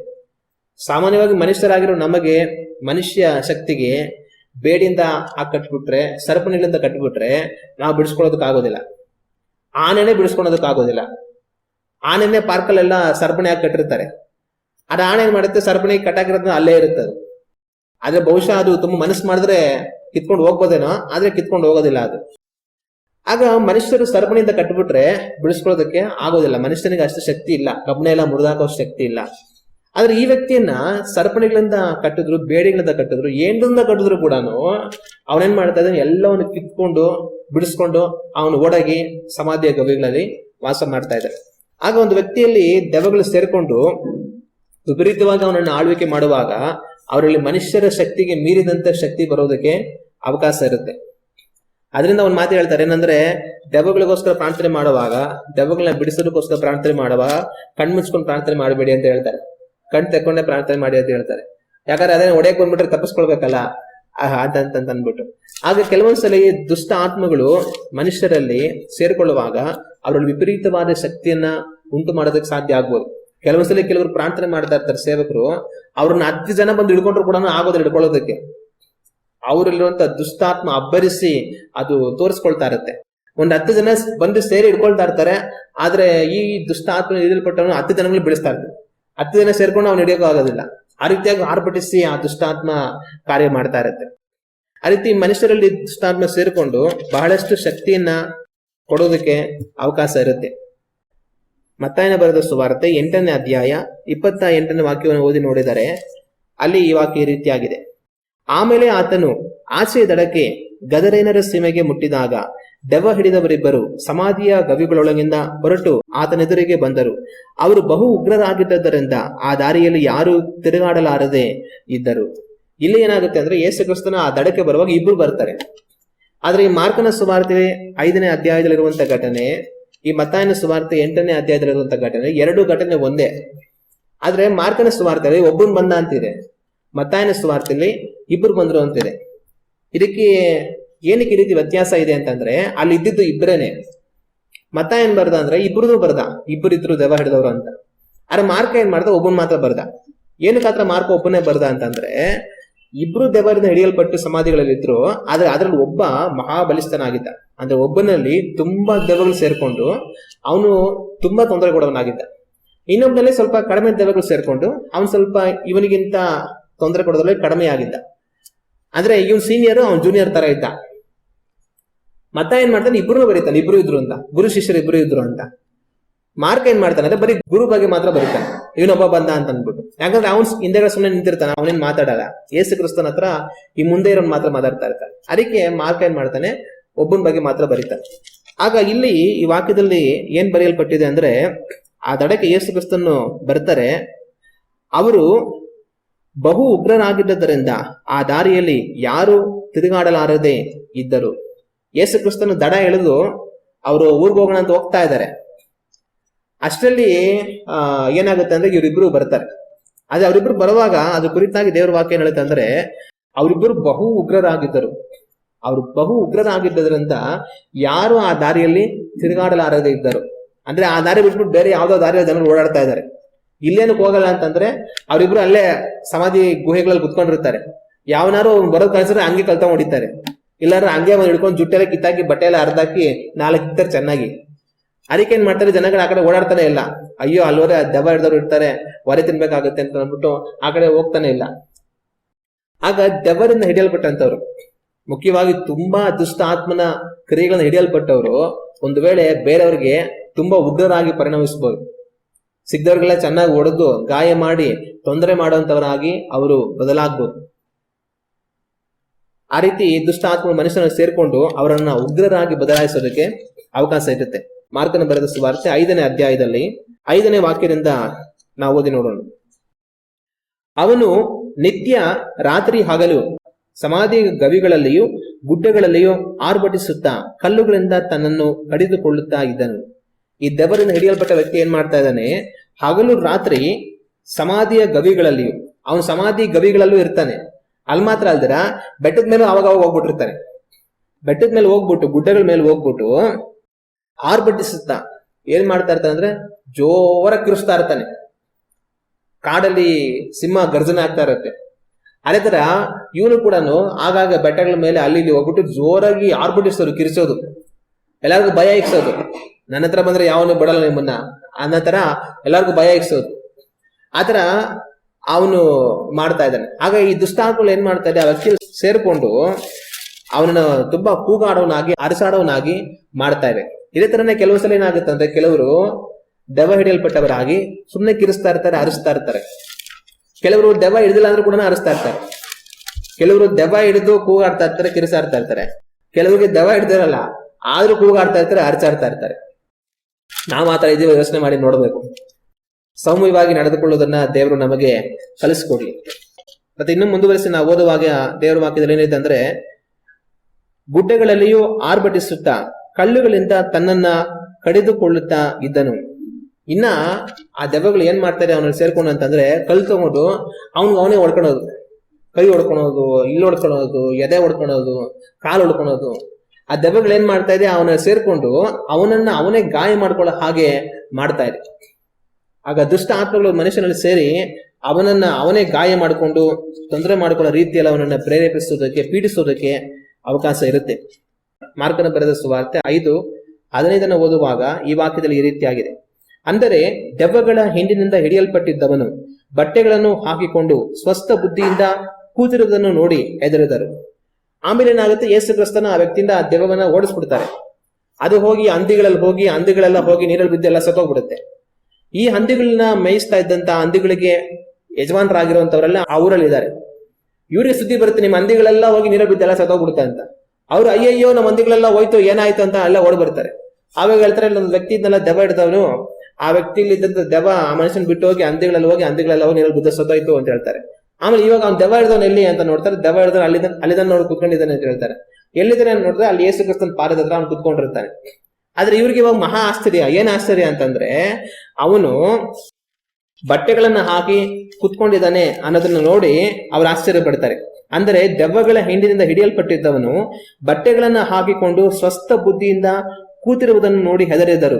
ಸಾಮಾನ್ಯವಾಗಿ ಮನುಷ್ಯರಾಗಿರೋ ನಮಗೆ ಮನುಷ್ಯ ಶಕ್ತಿಗೆ ಬೇಡಿಯಿಂದ ಆ ಕಟ್ಬಿಟ್ರೆ ಸರಪಣಿಗಳಿಂದ ಕಟ್ಬಿಟ್ರೆ ನಾವು ಬಿಡಿಸ್ಕೊಳ್ಳೋದಕ್ಕಾಗೋದಿಲ್ಲ ಆನೆನೆ ಬಿಡಿಸ್ಕೊಳ್ಳೋದಕ್ಕಾಗೋದಿಲ್ಲ ಆನೆನೆ ಪಾರ್ಕಲ್ಲೆಲ್ಲ ಸರಪಣಿ ಹಾಕಿ ಕಟ್ಟಿರ್ತಾರೆ. ಅದು ಆನೆ ಏನ್ ಮಾಡುತ್ತೆ? ಸರಪಣಿ ಕಟ್ಟಾಕಿರೋದು ಅಲ್ಲೇ ಇರುತ್ತೆ ಅದು. ಆದ್ರೆ ಬಹುಶಃ ಅದು ತುಂಬ ಮನಸ್ಸು ಮಾಡಿದ್ರೆ ಕಿತ್ಕೊಂಡು ಹೋಗ್ಬೋದೇನೋ, ಆದ್ರೆ ಕಿತ್ಕೊಂಡು ಹೋಗೋದಿಲ್ಲ ಅದು. ಆಗ ಮನುಷ್ಯರು ಸರಪಣಿಯಿಂದ ಕಟ್ಬಿಟ್ರೆ ಬಿಡಿಸ್ಕೊಳ್ಳೋದಕ್ಕೆ ಆಗೋದಿಲ್ಲ. ಮನುಷ್ಯನಿಗೆ ಅಷ್ಟು ಶಕ್ತಿ ಇಲ್ಲ. ಕಬ್ಬನೆ ಎಲ್ಲ ಮುರಿದಾಕೋ ಶಕ್ತಿ ಇಲ್ಲ. ಆದ್ರೆ ಈ ವ್ಯಕ್ತಿಯನ್ನ ಸರ್ಪಣಿಗಳಿಂದ ಕಟ್ಟಿದ್ರು, ಬೇಡಿಗಳಿಂದ ಕಟ್ಟಿದ್ರು, ಏನ್ರಿಂದ ಕಟ್ಟಿದ್ರು ಕೂಡ ಅವನೇನ್ ಮಾಡ್ತಾ ಇದ್ದಾನೆ, ಎಲ್ಲವನ್ನು ಕಿತ್ಕೊಂಡು, ಬಿಡಿಸ್ಕೊಂಡು ಅವನು ಓಡಗಿ ಸಮಾಧಿಯ ಗವಿಗಳಲ್ಲಿ ವಾಸ ಮಾಡ್ತಾ ಇದ್ದಾನೆ. ಆಗ ಒಂದು ವ್ಯಕ್ತಿಯಲ್ಲಿ ದೆವಗಳು ಸೇರ್ಕೊಂಡು ವಿಪರೀತವಾಗಿ ಅವನನ್ನು ಆಳ್ವಿಕೆ ಮಾಡುವಾಗ ಅವರಲ್ಲಿ ಮನುಷ್ಯರ ಶಕ್ತಿಗೆ ಮೀರಿದಂತ ಶಕ್ತಿ ಬರೋದಕ್ಕೆ ಅವಕಾಶ ಇರುತ್ತೆ. ಅದರಿಂದ ಒಂದು ಮಾತು ಹೇಳ್ತಾರೆ, ಏನಂದ್ರೆ ದೆವ್ವಗಳಿಗೋಸ್ಕರ ಪ್ರಾರ್ಥನೆ ಮಾಡುವಾಗ, ದೆವ್ವಗಳನ್ನ ಬಿಡಿಸೋದಕ್ಕೋಸ್ಕರ ಪ್ರಾರ್ಥನೆ ಮಾಡುವಾಗ, ಕಣ್ಮುಚ್ಕೊಂಡು ಪ್ರಾರ್ಥನೆ ಮಾಡಬೇಡಿ ಅಂತ ಹೇಳ್ತಾರೆ. ಕಣ್ ತಕೊಂಡೆ ಪ್ರಾರ್ಥನೆ ಮಾಡಿ ಅಂತ ಹೇಳ್ತಾರೆ. ಯಾಕಂದ್ರೆ ಅದನ್ನ ಒಡೆಯಕ್ ಬಂದ್ಬಿಟ್ರೆ ತಪ್ಪಿಸ್ಕೊಳ್ಬೇಕಲ್ಲ? ಅಂತ ಅಂದ್ಬಿಟ್ಟು. ಆಗ ಈ ದುಷ್ಟ ಆತ್ಮಗಳು ಮನುಷ್ಯರಲ್ಲಿ ಸೇರ್ಕೊಳ್ಳುವಾಗ ಅವರಲ್ಲಿ ವಿಪರೀತವಾದ ಶಕ್ತಿಯನ್ನ ಉಂಟು ಮಾಡೋದಕ್ಕೆ ಸಾಧ್ಯ ಆಗ್ಬೋದು. ಕೆಲವೊಂದ್ಸಲ ಕೆಲವರು ಪ್ರಾರ್ಥನೆ ಮಾಡ್ತಾ ಇರ್ತಾರೆ ಸೇವಕರು, ಅವ್ರನ್ನ ಹತ್ತು ಜನ ಬಂದು ಹಿಡ್ಕೊಂಡ್ರು ಕೂಡ ಆಗೋದಿಲ್ಲ ಹಿಡ್ಕೊಳ್ಳೋದಕ್ಕೆ. ಅವರಲ್ಲಿರುವಂತ ದುಷ್ಟಾತ್ಮ ಅಬ್ಬರಿಸಿ ಅದು ತೋರಿಸ್ಕೊಳ್ತಾ ಇರುತ್ತೆ. ಒಂದ್ ಹತ್ತು ಜನ ಬಂದು ಸೇರಿ ಹಿಡ್ಕೊಳ್ತಾ ಇರ್ತಾರೆ, ಆದ್ರೆ ಈ ದುಷ್ಟಾತ್ಮ ಹಿಡಿಯಲ್ಪಟ್ಟವನು ಹತ್ತು ಜನಗಳು ಬೆಳೆಸ್ತಾ ಇರ್ತಾರೆ ಹತ್ತು ಜನ ಸೇರ್ಕೊಂಡು ಅವ್ನು ಹಿಡಿಯೋಕೆ ಆಗೋದಿಲ್ಲ. ಆ ರೀತಿಯಾಗಿ ಆರ್ಭಟಿಸಿ ಆ ದುಷ್ಟಾತ್ಮ ಕಾರ್ಯ ಮಾಡ್ತಾ ಇರುತ್ತೆ. ಆ ರೀತಿ ಮನುಷ್ಯರಲ್ಲಿ ದುಷ್ಟಾತ್ಮ ಸೇರಿಕೊಂಡು ಬಹಳಷ್ಟು ಶಕ್ತಿಯನ್ನ ಕೊಡೋದಕ್ಕೆ ಅವಕಾಶ ಇರುತ್ತೆ. ಮತ್ತಾಯನ ಬರೆದ ಸುವಾರ್ತೆ ಎಂಟನೇ ಅಧ್ಯಾಯ ಇಪ್ಪತ್ತ ಎಂಟನೇ ವಾಕ್ಯವನ್ನು ಓದಿ ನೋಡಿದರೆ ಅಲ್ಲಿ ಈ ವಾಕ್ಯ ಈ ರೀತಿಯಾಗಿದೆ. ಆಮೇಲೆ ಆತನು ಆಚೆಯ ದಡಕ್ಕೆ ಗದರೇನರ ಸೀಮೆಗೆ ಮುಟ್ಟಿದಾಗ ದೆವ್ವ ಹಿಡಿದವರಿಬ್ಬರು ಸಮಾಧಿಯ ಗವಿಗಳೊಳಗಿಂದ ಹೊರಟು ಆತನೆದುರಿಗೆ ಬಂದರು. ಅವರು ಬಹು ಉಗ್ರರಾಗಿದ್ದರಿಂದ ಆ ದಾರಿಯಲ್ಲಿ ಯಾರು ತಿರುಗಾಡಲಾರದೆ ಇದ್ದರು. ಇಲ್ಲಿ ಏನಾಗುತ್ತೆ ಅಂದ್ರೆ ಯೇಸು ಕ್ರಿಸ್ತನ ಆ ದಡಕ್ಕೆ ಬರುವಾಗ ಇಬ್ರು ಬರ್ತಾರೆ. ಆದ್ರೆ ಈ ಮಾರ್ಕನ ಸುವಾರ್ತೆ ಐದನೇ ಅಧ್ಯಾಯದಲ್ಲಿರುವಂತಹ ಘಟನೆ, ಈ ಮತ್ತಾಯನ ಸುವಾರ್ತೆ ಎಂಟನೇ ಅಧ್ಯಾಯದಲ್ಲಿರುವಂತಹ ಘಟನೆ, ಎರಡು ಘಟನೆ ಒಂದೇ. ಆದ್ರೆ ಮಾರ್ಕನ ಸುವಾರ್ತೆಯಲ್ಲಿ ಒಬ್ಬನ್ ಬಂದ ಅಂತಿದೆ. ಮತ್ತಾಯನ ಸುವಾರ್ತೆಯಲ್ಲಿ ಇಬ್ಬರು ಬಂದ್ರು ಅಂತಿದೆ. ಇದಕ್ಕೆ ಏನಕ್ಕೆ ಈ ರೀತಿ ವ್ಯತ್ಯಾಸ ಇದೆ ಅಂತಂದ್ರೆ ಅಲ್ಲಿ ಇದ್ದಿದ್ದು ಇಬ್ಬರೇನೆ ಮತ ಏನ್ ಬರ್ದ ಅಂದ್ರೆ ಇಬ್ರದು ಬರ್ದ. ಇಬ್ರು ಇದ್ರು ದೆವ್ವ ಹಿಡಿದವ್ರು ಅಂತ. ಆದ್ರೆ ಮಾರ್ಕ ಏನ್ ಮಾಡ್ದ? ಒಬ್ಬನ್ ಮಾತ್ರ ಬರ್ದ. ಏನಕ್ಕೆ ಆತರ ಮಾರ್ಕ ಒಬ್ಬನೇ ಬರ್ದ ಅಂತಂದ್ರೆ ಇಬ್ರು ದೆವರಿಂದ ಹಿಡಿಯಲ್ಪಟ್ಟು ಸಮಾಧಿಗಳಲ್ಲಿ ಇದ್ರು, ಆದ್ರೆ ಅದ್ರಲ್ಲಿ ಒಬ್ಬ ಮಹಾಬಲಿಷ್ಠನಾಗಿದ್ದ. ಅಂದ್ರೆ ಒಬ್ಬನಲ್ಲಿ ತುಂಬಾ ದೆವ್ವಗಳು ಸೇರ್ಕೊಂಡು ಅವನು ತುಂಬಾ ತೊಂದರೆ ಕೊಡೋನಾಗಿದ್ದ ಇನ್ನೊಬ್ಬನಲ್ಲಿ ಸ್ವಲ್ಪ ಕಡಿಮೆ ದೆವಗಳು ಸೇರ್ಕೊಂಡು ಅವನು ಸ್ವಲ್ಪ ಇವನಿಗಿಂತ ತೊಂದರೆ ಕೊಡೋದ್ರಲ್ಲಿ ಕಡಿಮೆ ಆಗಿದ್ದ ಅಂದ್ರೆ ಇವನ್ ಸೀನಿಯರ್ ಅವ್ನ್ ಜೂನಿಯರ್ ತರ ಇದ್ದ. ಮತ್ತ ಏನ್ ಮಾಡ್ತಾನೆ? ಇಬ್ರು ಬರೀತಾನೆ, ಇಬ್ರು ಇದ್ರು ಅಂತ. ಗುರು ಶಿಷ್ಯರು ಇಬ್ರು ಇದ್ರು ಅಂತ. ಮಾರ್ಕ್ ಏನ್ ಮಾಡ್ತಾನೆ ಅಂದ್ರೆ ಬರೀ ಗುರು ಬಗ್ಗೆ ಮಾತ್ರ ಬರೀತಾನೆ. ಇವನೊಬ್ಬ ಬಂದ ಅಂತ ಅನ್ಬಿಟ್ಟು ಯಾಕಂದ್ರೆ ಅವ್ನ್ ಹಿಂದೆಗಡೆ ಸುಮ್ಮನೆ ನಿಂತಿರ್ತಾನೆ, ಅವನೇನ್ ಮಾತಾಡಲ್ಲ. ಏಸು ಕ್ರಿಸ್ತನ ಹತ್ರ ಈ ಮುಂದೆ ಇರೋನ್ ಮಾತ್ರ ಮಾತಾಡ್ತಾ ಇರ್ತಾನೆ. ಅದಕ್ಕೆ ಮಾರ್ಕ್ ಏನ್ ಮಾಡ್ತಾನೆ? ಒಬ್ಬನ ಬಗ್ಗೆ ಮಾತ್ರ ಬರೀತಾನೆ. ಆಗ ಇಲ್ಲಿ ಈ ವಾಕ್ಯದಲ್ಲಿ ಏನ್ ಬರೆಯಲ್ಪಟ್ಟಿದೆ ಅಂದ್ರೆ, ಆ ದಡಕ್ಕೆ ಯೇಸು ಕ್ರಿಸ್ತನ್ನು ಬರ್ತಾರೆ. ಅವರು ಬಹು ಉಗ್ರರಾಗಿದ್ದರಿಂದ ಆ ದಾರಿಯಲ್ಲಿ ಯಾರು ತಿರುಗಾಡಲಾರದೆ ಇದ್ದರು. ಯೇಸು ಕ್ರಿಸ್ತನ ದಡ ಎಳೆದು ಅವರು ಊರಿಗೆ ಹೋಗೋಣ ಅಂತ ಹೋಗ್ತಾ ಇದ್ದಾರೆ. ಅಷ್ಟರಲ್ಲಿ ಏನಾಗುತ್ತೆ ಅಂದ್ರೆ ಇವರಿಬ್ರು ಬರ್ತಾರೆ. ಆದ್ರೆ ಅವರಿಬ್ರು ಬರುವಾಗ ಅದ್ರ ಕುರಿತಾಗಿ ದೇವ್ರ ವಾಕ್ಯ ಏನ್ ಹೇಳುತ್ತೆ ಅಂದ್ರೆ ಅವರಿಬ್ಬರು ಬಹು ಉಗ್ರರಾಗಿದ್ದರು. ಅವರು ಬಹು ಉಗ್ರರಾಗಿದ್ದರಿಂದ ಯಾರು ಆ ದಾರಿಯಲ್ಲಿ ತಿರುಗಾಡಲಾರದೆ ಇದ್ದರು. ಅಂದ್ರೆ ಆ ದಾರಿ ಬಿಟ್ಬಿಟ್ಟು ಬೇರೆ ಯಾವ್ದೋ ದಾರಿಯ ಜನರು ಓಡಾಡ್ತಾ ಇದ್ದಾರೆ. ಇಲ್ಲೇನಕ್ಕೆ ಹೋಗಲ್ಲ ಅಂತಂದ್ರೆ, ಅವರಿಬ್ರು ಅಲ್ಲೇ ಸಮಾಧಿ ಗುಹೆಗಳಲ್ಲಿ ಕುತ್ಕೊಂಡಿರ್ತಾರೆ. ಯಾವನಾರು ಬರೋದ್ ಕಳ್ಸಿದ್ರೆ ಹಂಗೆ ಕಲ್ತ ಹೊಡಿತಾರೆ. ಇಲ್ಲಾರ ಹಂಗೆ ಒಂದು ಹಿಡ್ಕೊಂಡು ಜುಟ್ಟೆಲ್ಲ ಕಿತ್ತಾಕಿ ಬಟ್ಟೆ ಎಲ್ಲ ಅರ್ಧಾಕಿ ನಾಲ್ಕು ಇರ್ತಾರೆ ಚೆನ್ನಾಗಿ. ಅದಕ್ಕೆ ಏನ್ ಮಾಡ್ತಾರೆ? ಜನಗಳು ಆ ಕಡೆ ಓಡಾಡ್ತಾನೆ ಇಲ್ಲ. ಅಯ್ಯೋ ಅಲ್ವರೆ ದೆಬ್ಬ ಹಿಡ್ದವ್ರು ಇರ್ತಾರೆ ಹೊರೆ ತಿನ್ಬೇಕಾಗುತ್ತೆ ಅಂತ ಅಂದ್ಬಿಟ್ಟು ಆ ಕಡೆ ಹೋಗ್ತಾನೆ ಇಲ್ಲ. ಆಗ ದೆವ್ವರಿಂದ ಹಿಡಿಯಲ್ಪಟ್ಟಂತವ್ರು, ಮುಖ್ಯವಾಗಿ ತುಂಬಾ ದುಷ್ಟ ಆತ್ಮನ ಕ್ರಿಯೆಗಳನ್ನ ಹಿಡಿಯಲ್ಪಟ್ಟವರು, ಒಂದು ವೇಳೆ ಬೇರೆಯವ್ರಿಗೆ ತುಂಬಾ ಉಗ್ರರಾಗಿ ಪರಿಣಮಿಸಬಹುದು ಸಿಗ್ದವ್ರಿಗೆಲ್ಲ ಚೆನ್ನಾಗಿ ಹೊಡೆದು, ಗಾಯ ಮಾಡಿ, ತೊಂದರೆ ಮಾಡುವಂತವರಾಗಿ ಅವರು ಬದಲಾಗ್ಬೋದು. ಆ ರೀತಿ ದುಷ್ಟ ಆತ್ಮ ಮನುಷ್ಯನ ಸೇರ್ಕೊಂಡು ಅವರನ್ನ ಉಗ್ರರಾಗಿ ಬದಲಾಯಿಸೋದಕ್ಕೆ ಅವಕಾಶ ಇರುತ್ತೆ. ಮಾರ್ಕನ ಬರೆದ ಸುವಾರ್ತೆ ಐದನೇ ಅಧ್ಯಾಯದಲ್ಲಿ ಐದನೇ ವಾಕ್ಯದಿಂದ ನಾವು ಓದಿ ನೋಡೋಣ. ಅವನು ನಿತ್ಯ ರಾತ್ರಿ ಹಗಲು ಸಮಾಧಿ ಗವಿಗಳಲ್ಲಿಯೂ ಗುಡ್ಡಗಳಲ್ಲಿಯೂ ಆರ್ಭಟಿಸುತ್ತಾ ಕಲ್ಲುಗಳಿಂದ ತನ್ನನ್ನು ಕಡಿದುಕೊಳ್ಳುತ್ತಾ ಇದ್ದನು. ಈ ದೆವರಿಂದ ಹಿಡಿಯಲ್ಪಟ್ಟ ವ್ಯಕ್ತಿ ಏನ್ ಮಾಡ್ತಾ ಇದ್ದಾನೆ? ಹಗಲು ರಾತ್ರಿ ಸಮಾಧಿಯ ಗವಿಗಳಲ್ಲಿಯೂ, ಅವನು ಸಮಾಧಿ ಗವಿಗಳಲ್ಲೂ ಇರ್ತಾನೆ. ಅಲ್ಲಿ ಮಾತ್ರ ಅಲ್ದಿರ ಬೆಟ್ಟದ ಮೇಲೆ ಅವಾಗ ಅವಾಗ ಹೋಗ್ಬಿಟ್ಟಿರ್ತಾನೆ ಬೆಟ್ಟದ ಮೇಲೆ ಹೋಗ್ಬಿಟ್ಟು, ಗುಡ್ಡಗಳ ಮೇಲೆ ಹೋಗ್ಬಿಟ್ಟು ಆರ್ಭಟಿಸುತ್ತಾ ಏನ್ ಮಾಡ್ತಾ ಇರ್ತಾನೆ ಅಂದ್ರೆ ಜೋರ ಕಿರಿಸ್ತಾ ಇರ್ತಾನೆ. ಕಾಡಲ್ಲಿ ಸಿಂಹ ಗರ್ಜನೆ ಆಗ್ತಾ ಇರುತ್ತೆ. ಅದೇ ತರ ಇವನು ಕೂಡ ಆಗಾಗ ಬೆಟ್ಟಗಳ ಮೇಲೆ ಅಲ್ಲಿ ಇಲ್ಲಿ ಹೋಗ್ಬಿಟ್ಟು ಜೋರಾಗಿ ಆರ್ಭಟಿಸೋರು ಕಿರಿಸೋದು ಎಲ್ಲರಿಗೂ ಭಯ ಇಕ್ಸೋದು ನನ್ನ ಹತ್ರ ಬಂದ್ರೆ ಯಾವನು ಬಿಡಲ್ಲ ನಿಮ್ಮನ್ನ ಅನ್ನೋ ತರ ಎಲ್ಲರಿಗೂ ಭಯ ಇಕ್ಸೋದು ಆತರ ಅವನು ಮಾಡ್ತಾ ಇದ್ದಾನೆ. ಆಗ ಈ ದುಷ್ಟಾತ್ಮಗಳು ಏನ್ ಮಾಡ್ತಾ ಇದೆ, ಆ ವ್ಯಕ್ತಿ ಸೇರ್ಕೊಂಡು ಅವನನ್ನ ತುಂಬಾ ಕೂಗಾಡೋನಾಗಿ ಅರಸಾಡೋನಾಗಿ ಮಾಡ್ತಾ ಇದೆ. ಇದೇ ತರನೇ ಕೆಲವು ಸಲ ಏನಾಗುತ್ತೆ ಅಂದ್ರೆ ಕೆಲವರು ದೆವ ಹಿಡಿಯಲ್ಪಟ್ಟವರಾಗಿ ಸುಮ್ಮನೆ ಕಿರಿಸ್ತಾ ಇರ್ತಾರೆ, ಅರಿಸ್ತಾ ಇರ್ತಾರೆ. ಕೆಲವರು ದೆವ್ವ ಹಿಡಿದಿಲ್ಲ ಅಂದ್ರೂ ಕೂಡ ಅರಿಸ್ತಾ ಇರ್ತಾರೆ. ಕೆಲವರು ದೆವ್ವ ಹಿಡಿದು ಕೂಗಾಡ್ತಾ ಇರ್ತಾರೆ, ಕಿರಿಸಾಡ್ತಾ ಇರ್ತಾರೆ. ಕೆಲವರಿಗೆ ದೆವ್ವ ಹಿಡ್ದಿರಲ್ಲ, ಆದ್ರೂ ಕೂಗಾಡ್ತಾ ಇರ್ತಾರೆ ಅರಚಾಡ್ತಾ ಇರ್ತಾರೆ. ನಾವು ಆತರ ಇದೀವಿ ಯೋಚನೆ ಮಾಡಿ ನೋಡ್ಬೇಕು. ಸೌಮ್ಯವಾಗಿ ನಡೆದುಕೊಳ್ಳುವುದನ್ನ ದೇವರು ನಮಗೆ ಕಲಿಸ್ಕೊಡ್ಲಿ ಮತ್ತೆ ಇನ್ನು ಮುಂದುವರಿಸಿ ನಾವು ಓದುವಾಗ ದೇವರ ವಾಕ್ಯದಲ್ಲಿ ಏನಿದೆ ಅಂದ್ರೆ, ಗುಡ್ಡೆಗಳಲ್ಲಿಯೂ ಆರ್ಭಟಿಸುತ್ತಾ, ಕಲ್ಲುಗಳಿಂದ ತನ್ನನ್ನ ಕಡಿದುಕೊಳ್ಳುತ್ತಾ ಇದ್ದನು. ಇನ್ನ ಆ ದೆವ್ವಗಳು ಏನ್ ಮಾಡ್ತಾರೆ, ಅವನಲ್ಲಿ ಸೇರ್ಕೊಂಡು ಅಂತಂದ್ರೆ, ಕಲ್ಲು ತಗೊಂಡು ಅವ್ನಿಗೆ ಅವನೇ ಹೊಡ್ಕೊಳೋದು. ಕೈ ಹೊಡ್ಕೊಳೋದು, ಇಲ್ಲಿ ಹೊಡ್ಕೊಳೋದು, ಎದೆ ಹೊಡ್ಕೊಳೋದು, ಕಾಲು ಹೊಡ್ಕೊಳೋದು. ಆ ದೆವ್ವಗಳು ಏನ್ ಮಾಡ್ತಾ ಇದೆ ಅವನ ಸೇರ್ಕೊಂಡು ಅವನನ್ನ ಅವನೇ ಗಾಯ ಮಾಡ್ಕೊಳ್ಳೋ ಹಾಗೆ ಮಾಡ್ತಾ ಇದೆ. ಆಗ ದುಷ್ಟ ಆತ್ಮಗಳು ಮನುಷ್ಯನಲ್ಲಿ ಸೇರಿ ಅವನನ್ನ ಅವನೇ ಗಾಯ ಮಾಡಿಕೊಂಡು ತೊಂದರೆ ಮಾಡಿಕೊಳ್ಳೋ ರೀತಿಯಲ್ಲಿ ಅವನನ್ನ ಪ್ರೇರೇಪಿಸೋದಕ್ಕೆ, ಪೀಡಿಸೋದಕ್ಕೆ ಅವಕಾಶ ಇರುತ್ತೆ. ಮಾರ್ಕನ ಬರೆದ ಸುವಾರ್ತೆ ಐದು ಹದಿನೈದನ್ನು ಓದುವಾಗ ಈ ವಾಕ್ಯದಲ್ಲಿ ಈ ರೀತಿಯಾಗಿದೆ. ಅಂದರೆ ದೆವ್ವಗಳ ಹಿಂಡಿನಿಂದ ಹಿಡಿಯಲ್ಪಟ್ಟಿದ್ದವನು ಬಟ್ಟೆಗಳನ್ನು ಹಾಕಿಕೊಂಡು ಸ್ವಸ್ಥ ಬುದ್ಧಿಯಿಂದ ಕೂತಿರುವುದನ್ನು ನೋಡಿ ಹೆದರಿದರು. ಆಮೇಲೆ ಏನಾಗುತ್ತೆ ಯೇಸು ಕ್ರಿಸ್ತನ ಆ ವ್ಯಕ್ತಿಯಿಂದ ಆ ದೆವ್ವವನ್ನ ಓಡಿಸ್ಬಿಡ್ತಾರೆ. ಅದು ಹೋಗಿ ಹಂದಿಗಳಲ್ಲಿ ಹೋಗಿ ಹಂದಿಗಳೆಲ್ಲ ಹೋಗಿ ನೀರಲ್ಲಿ ಬಿದ್ದೆಲ್ಲ ಸತ್ತೋಗ್ಬಿಡುತ್ತೆ. ಈ ಹಂದಿಗಳನ್ನ ಮೇಯಿಸ್ತಾ ಇದ್ದಂತ ಹಂದಿಗಳಿಗೆ ಯಜಮಾನರಾಗಿರುವಂತವರೆಲ್ಲ ಇದ್ದಾರೆ ಇವ್ರಿಗೆ ಸುದ್ದಿ ಬರುತ್ತೆ, ನಿಮ್ಮ ಹಂದಿಗಳೆಲ್ಲ ಹೋಗಿ ನೀರ ಬಿದ್ದೆಲ್ಲ ಸತ್ತೋಗ್ಬಿಡುತ್ತೆ ಅಂತ. ಅವ್ರು, ಅಯ್ಯಯ್ಯೋ, ನಮ್ಮ ಹಂದಿಗಳೆಲ್ಲ ಹೋಯ್ತು, ಏನಾಯ್ತು ಅಂತ ಎಲ್ಲ ಓಡ್ ಬರ್ತಾರೆ. ಆವಾಗ ಹೇಳ್ತಾರೆ ಒಂದು ವ್ಯಕ್ತಿ ಇದನ್ನೆಲ್ಲ ದೆಬ ಹಿಡ್ದವನು. ಆ ವ್ಯಕ್ತಿಲಿ ಇದ್ದಂತ ದೆಬ ಆ ಮನುಷ್ಯನ್ ಬಿಟ್ಟು ಹೋಗಿ ಹಂದಿಗಳೆಲ್ಲ ಹೋಗಿ ಹಂದಿಗಳೆಲ್ಲ ಹೋಗಿ ನೀರಲ್ಲಿ ಬಿದ್ದ ಸತ್ತೋಯ್ತು ಅಂತ ಹೇಳ್ತಾರೆ. ಆಮೇಲೆ ಇವಾಗ ಅವ್ನು ದೆವ ಹಿಡ್ದವನು ಎಲ್ಲಿ ಅಂತ ನೋಡ್ತಾರೆ ದೆವ ಹಿಡ್ದವನು ಅಲ್ಲಿ ಅಲ್ಲಿದ್ದಾನೆ ನೋಡಿ, ಕುತ್ಕೊಂಡಿದ್ದಾನೆ ಅಂತ ಹೇಳ್ತಾರೆ. ಎಲ್ಲಿದ್ದಾನೆ ನೋಡಿದ್ರೆ ಅಲ್ಲಿ ಯೇಸು ಕ್ರಿಸ್ತನ್ ಪಾದದ ಹತ್ರ ಅವ್ನು ಕುತ್ಕೊಂಡಿರ್ತಾನೆ. ಆದ್ರೆ ಇವ್ರಿಗೆ ಇವಾಗ ಮಹಾ ಆಶ್ಚರ್ಯ. ಏನ್ ಆಶ್ಚರ್ಯ ಅಂತಂದ್ರೆ ಅವನು ಬಟ್ಟೆಗಳನ್ನ ಹಾಕಿ ಕುತ್ಕೊಂಡಿದ್ದಾನೆ ಅನ್ನೋದನ್ನ ನೋಡಿ ಅವರು ಆಶ್ಚರ್ಯ ಪಡ್ತಾರೆ ಅಂದರೆ ದೆವ್ವಗಳ ಹಿಂಡಿನಿಂದ ಹಿಡಿಯಲ್ಪಟ್ಟಿದ್ದವನು ಬಟ್ಟೆಗಳನ್ನ ಹಾಕಿಕೊಂಡು ಸ್ವಸ್ಥ ಬುದ್ಧಿಯಿಂದ ಕೂತಿರುವುದನ್ನು ನೋಡಿ ಹೆದರಿದರು.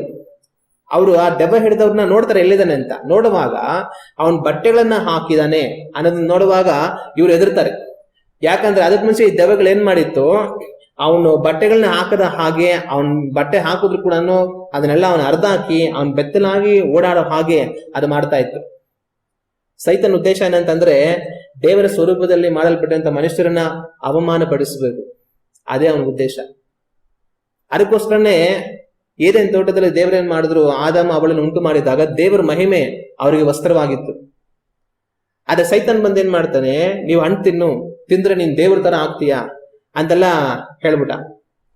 ಅವರು ಆ ದೆವ್ವ ಹಿಡಿದವ್ರನ್ನ ನೋಡ್ತಾರೆ ಎಲ್ಲಿದ್ದಾನೆ ಅಂತ. ನೋಡುವಾಗ ಅವನ್ ಬಟ್ಟೆಗಳನ್ನ ಹಾಕಿದಾನೆ ಅನ್ನೋದನ್ನ ನೋಡುವಾಗ ಇವ್ರು ಹೆದರ್ತಾರೆ. ಯಾಕಂದ್ರೆ ಅದಕ್ಕೆ ಮುಂಚೆ ಈ ದೆವ್ವಗಳು ಏನ್ ಮಾಡಿತ್ತು? ಅವನು ಬಟ್ಟೆಗಳನ್ನ ಹಾಕದ ಹಾಗೆ ಅವನ್ ಬಟ್ಟೆ ಹಾಕಿದ್ರು ಕೂಡ ಅದನ್ನೆಲ್ಲ ಅವನ ಅರ್ಧ ಹಾಕಿ ಅವನ್ ಬೆತ್ತಲಾಗಿ ಓಡಾಡೋ ಹಾಗೆ ಅದು ಮಾಡ್ತಾ ಇತ್ತು. ಸೈತನ ಉದ್ದೇಶ ಏನಂತಂದ್ರೆ ದೇವರ ಸ್ವರೂಪದಲ್ಲಿ ಮಾಡಲ್ಪಟ್ಟಂತ ಮನುಷ್ಯರನ್ನ ಅವಮಾನ ಪಡಿಸಬೇಕು ಅದೇ ಅವನ ಉದ್ದೇಶ. ಅದಕ್ಕೋಸ್ಕರನೇ ಏದೇನ್ ತೋಟದಲ್ಲಿ ದೇವರೇನ್ ಮಾಡಿದ್ರು? ಆದಾಮ ಅವಳನ್ನು ಉಂಟು ಮಾಡಿದಾಗ ದೇವರ ಮಹಿಮೆ ಅವರಿಗೆ ವಸ್ತ್ರವಾಗಿತ್ತು. ಆದ್ರೆ ಸೈತನ್ ಬಂದ್ ಏನ್ ಮಾಡ್ತಾನೆ? ನೀವು ಹಣ್ಣು ತಿನ್ನು. ತಿಂದ್ರೆ ನೀನ್ ದೇವ್ರ ತರ ಆಗ್ತೀಯಾ? ಅಂತೆಲ್ಲ ಹೇಳ್ಬಿಟ್ಟ.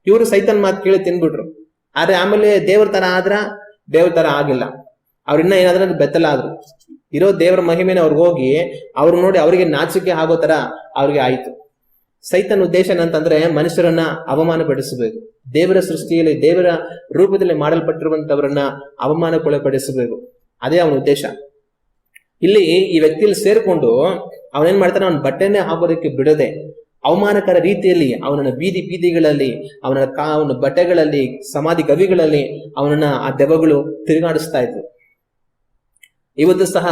ಇವರು ಸೈತನ್ ಮಾತು ಕೇಳಿ ತಿನ್ಬಿಟ್ರು. ಆದ್ರೆ ಆಮೇಲೆ ದೇವ್ರ ತರ ಆದ್ರ ದೇವ್ರ ತರ ಆಗಿಲ್ಲ. ಅವ್ರಿನ್ನ ಏನಾದ್ರೆ ಬೆತ್ತಲಾದ್ರು ಇರೋ ದೇವರ ಮಹಿಮೆನ ಅವ್ರಿಗೆ ಹೋಗಿ ಅವ್ರು ನೋಡಿ ಅವರಿಗೆ ನಾಚಿಕೆ ಆಗೋ ತರ ಅವ್ರಿಗೆ ಆಯ್ತು. ಸೈತನ್ ಉದ್ದೇಶ ಏನಂತಂದ್ರೆ ಮನುಷ್ಯರನ್ನ ಅವಮಾನ ಪಡಿಸಬೇಕು ದೇವರ ಸೃಷ್ಟಿಯಲ್ಲಿ ದೇವರ ರೂಪದಲ್ಲಿ ಮಾಡಲ್ಪಟ್ಟಿರುವಂತವರನ್ನ ಅವಮಾನಕ್ಕೊಳಪಡಿಸಬೇಕು. ಅದೇ ಅವನ ಉದ್ದೇಶ. ಇಲ್ಲಿ ಈ ವ್ಯಕ್ತಿಯಲ್ಲಿ ಸೇರ್ಕೊಂಡು ಅವನೇನ್ ಮಾಡ್ತಾನೆ, ಅವನ ಬಟ್ಟೆನೇ ಹಾಕೋದಕ್ಕೆ ಬಿಡದೆ ಅವಮಾನಕರ ರೀತಿಯಲ್ಲಿ ಅವನನ್ನ ಬೀದಿ ಬೀದಿಗಳಲ್ಲಿ, ಅವನ ಕಾ, ಅವನ ಬಟ್ಟೆಗಳಲ್ಲಿ, ಸಮಾಧಿ ಗವಿಗಳಲ್ಲಿ ಅವನನ್ನ ಆ ದೆವ್ವಗಳು ತಿರುಗಾಡಿಸ್ತಾ ಇದ್ವು. ಇವತ್ತು ಸಹ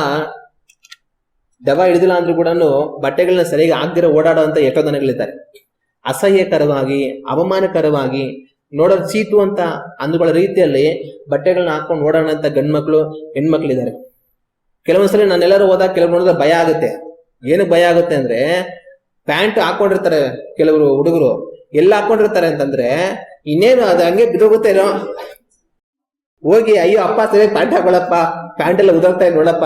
ದೆವ ಹಿಡಿದಿಲ್ಲ ಅಂದ್ರೂ ಕೂಡ ಬಟ್ಟೆಗಳನ್ನ ಸರಿಯಾಗಿ ಆಗದಿರೋ ಓಡಾಡುವಂತ ಅಂತ ಅಸಹ್ಯಕರವಾಗಿ, ಅವಮಾನಕರವಾಗಿ ನೋಡೋ ಸೀಟು ಅಂತ ಅಂದುಗಳ ರೀತಿಯಲ್ಲಿ ಬಟ್ಟೆಗಳನ್ನ ಹಾಕೊಂಡು ಓಡಾಡೋಂತ ಗಂಡ್ಮಕ್ಳು, ಹೆಣ್ಮಕ್ಳಿದ್ದಾರೆ. ಕೆಲವೊಂದ್ಸಲಿ ನಾನೆಲ್ಲರೂ ಹೋದಾಗ ಕೆಲವೊಂದ್ರೆ ಭಯ ಆಗುತ್ತೆ. ಏನಕ್ಕೆ ಭಯ ಆಗುತ್ತೆ ಅಂದ್ರೆ ಪ್ಯಾಂಟ್ ಹಾಕೊಂಡಿರ್ತಾರೆ ಕೆಲವರು ಹುಡುಗರು. ಎಲ್ಲ ಹಾಕೊಂಡಿರ್ತಾರೆ ಅಂತಂದ್ರೆ ಇನ್ನೇನು ಅದು ಹಂಗೆ ಬಿದ್ದೋಗುತ್ತೆ ಏನೋ? ಹೋಗಿ, ಅಯ್ಯೋ, ಅಪ್ಪ ಸರಿ ಪ್ಯಾಂಟ್ ಹಾಕೊಳಪ್ಪ ಪ್ಯಾಂಟ್ ಎಲ್ಲ ಉದುರ್ತಾ ಇದೆ ನೋಡಪ್ಪ.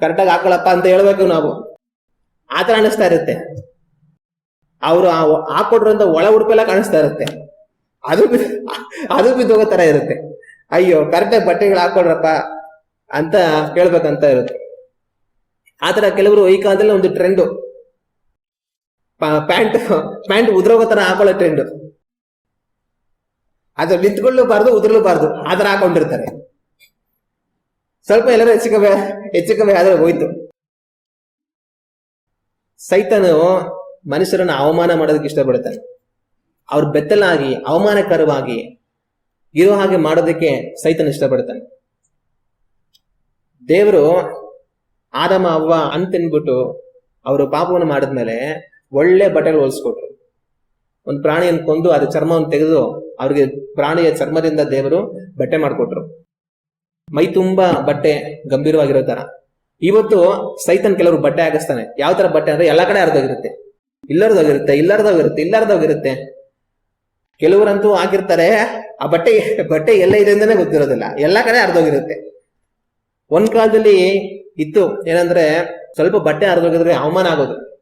ಕರೆಕ್ಟಾಗಿ ಹಾಕೊಳಪ್ಪ ಅಂತ ಹೇಳ್ಬೇಕು ನಾವು. ಆತರ ಅನಿಸ್ತಾ ಇರುತ್ತೆ. ಅವರು ಹಾಕೊಡ್ರಂತ ಒಳ ಉಡುಪೆಲ್ಲ ಕಾಣಿಸ್ತಾ ಇರುತ್ತೆ. ಅದು ಅದು ಬಿದ್ದೋಗೋ ತರ ಇರುತ್ತೆ. ಅಯ್ಯೋ ಕರೆಕ್ಟಾಗಿ ಬಟ್ಟೆಗಳು ಹಾಕೊಡ್ರಪ್ಪ ಅಂತ ಕೇಳ್ಬೇಕಂತ ಇರುತ್ತೆ. ಆತರ ಕೆಲವರು ಈ ಕಾಲದಲ್ಲಿ ಒಂದು ಟ್ರೆಂಡು ಪ್ಯಾಂಟ್ ಪ್ಯಾಂಟ್ ಉದ್ರೋಗೋ ತರ ಹಾಕೊಳ್ಳೋ ಟ್ರೆಂಡ್ ಅದು ನಿಂತ್ಕೊಳ್ಳಬಾರ್ದು, ಉದುರಲೂಬಾರ್ದು. ಆತರ ತರ ಹಾಕೊಂಡಿರ್ತಾರೆ. ಸ್ವಲ್ಪ ಎಲ್ಲರೂ ಹೆಚ್ಚು ಕಮ್ಮಿ ಆದ್ರೆ ಹೋಯ್ತು. ಸೈತನು ಮನುಷ್ಯರನ್ನು ಅವಮಾನ ಮಾಡೋದಕ್ಕೆ ಇಷ್ಟಪಡ್ತಾರೆ ಅವ್ರ ಬೆತ್ತಲಾಗಿ, ಅವಮಾನಕರವಾಗಿ ಇರೋ ಹಾಗೆ ಮಾಡೋದಕ್ಕೆ ಸೈತನ್ ಇಷ್ಟಪಡ್ತಾನೆ. ದೇವರು ಆದಮ ಅವ್ವ ಅಂತನ್ಬಿಟ್ಟು ಅವರು ಪಾಪವನ್ನು ಮಾಡಿದ್ಮೇಲೆ ಒಳ್ಳೆ ಬಟ್ಟೆಗಳು ಹೊಲಿಸ್ಕೊಟ್ರು. ಒಂದು ಪ್ರಾಣಿಯನ್ನು ಕೊಂದು ಅದ್ರ ಚರ್ಮವನ್ನು ತೆಗೆದು ಅವ್ರಿಗೆ ಪ್ರಾಣಿಯ ಚರ್ಮದಿಂದ ದೇವರು ಬಟ್ಟೆ ಮಾಡಿಕೊಟ್ರು. ಮೈ ತುಂಬಾ ಬಟ್ಟೆ ಗಂಭೀರವಾಗಿರೋ ತರ ಇವತ್ತು ಸೈತನ್ ಕೆಲವರು ಬಟ್ಟೆ ಹಾಕಿಸ್ತಾನೆ. ಯಾವ ತರ ಬಟ್ಟೆ ಅಂದ್ರೆ ಎಲ್ಲಾ ಕಡೆ ಅರ್ಧೋಗಿರುತ್ತೆ ಇಲ್ಲರ್ದೋಗಿರುತ್ತೆ ಇಲ್ಲರ್ದೋಗಿರುತ್ತೆ ಇಲ್ಲರ್ದೋಗಿರುತ್ತೆ. ಕೆಲವರಂತೂ ಹಾಕಿರ್ತಾರೆ, ಆ ಬಟ್ಟೆ ಬಟ್ಟೆ ಎಲ್ಲ ಇದೆ ಅಂತಾನೆ ಗೊತ್ತಿರೋದಿಲ್ಲ. ಎಲ್ಲಾ ಕಡೆ ಅರ್ಧೋಗಿರುತ್ತೆ ಒಂದ್ ಕಾಲದಲ್ಲಿ ಇತ್ತು ಏನಂದ್ರೆ ಸ್ವಲ್ಪ ಬಟ್ಟೆ ಅರ್ಧೋಗಿದ್ರೆ ಅವಮಾನ ಆಗೋದು.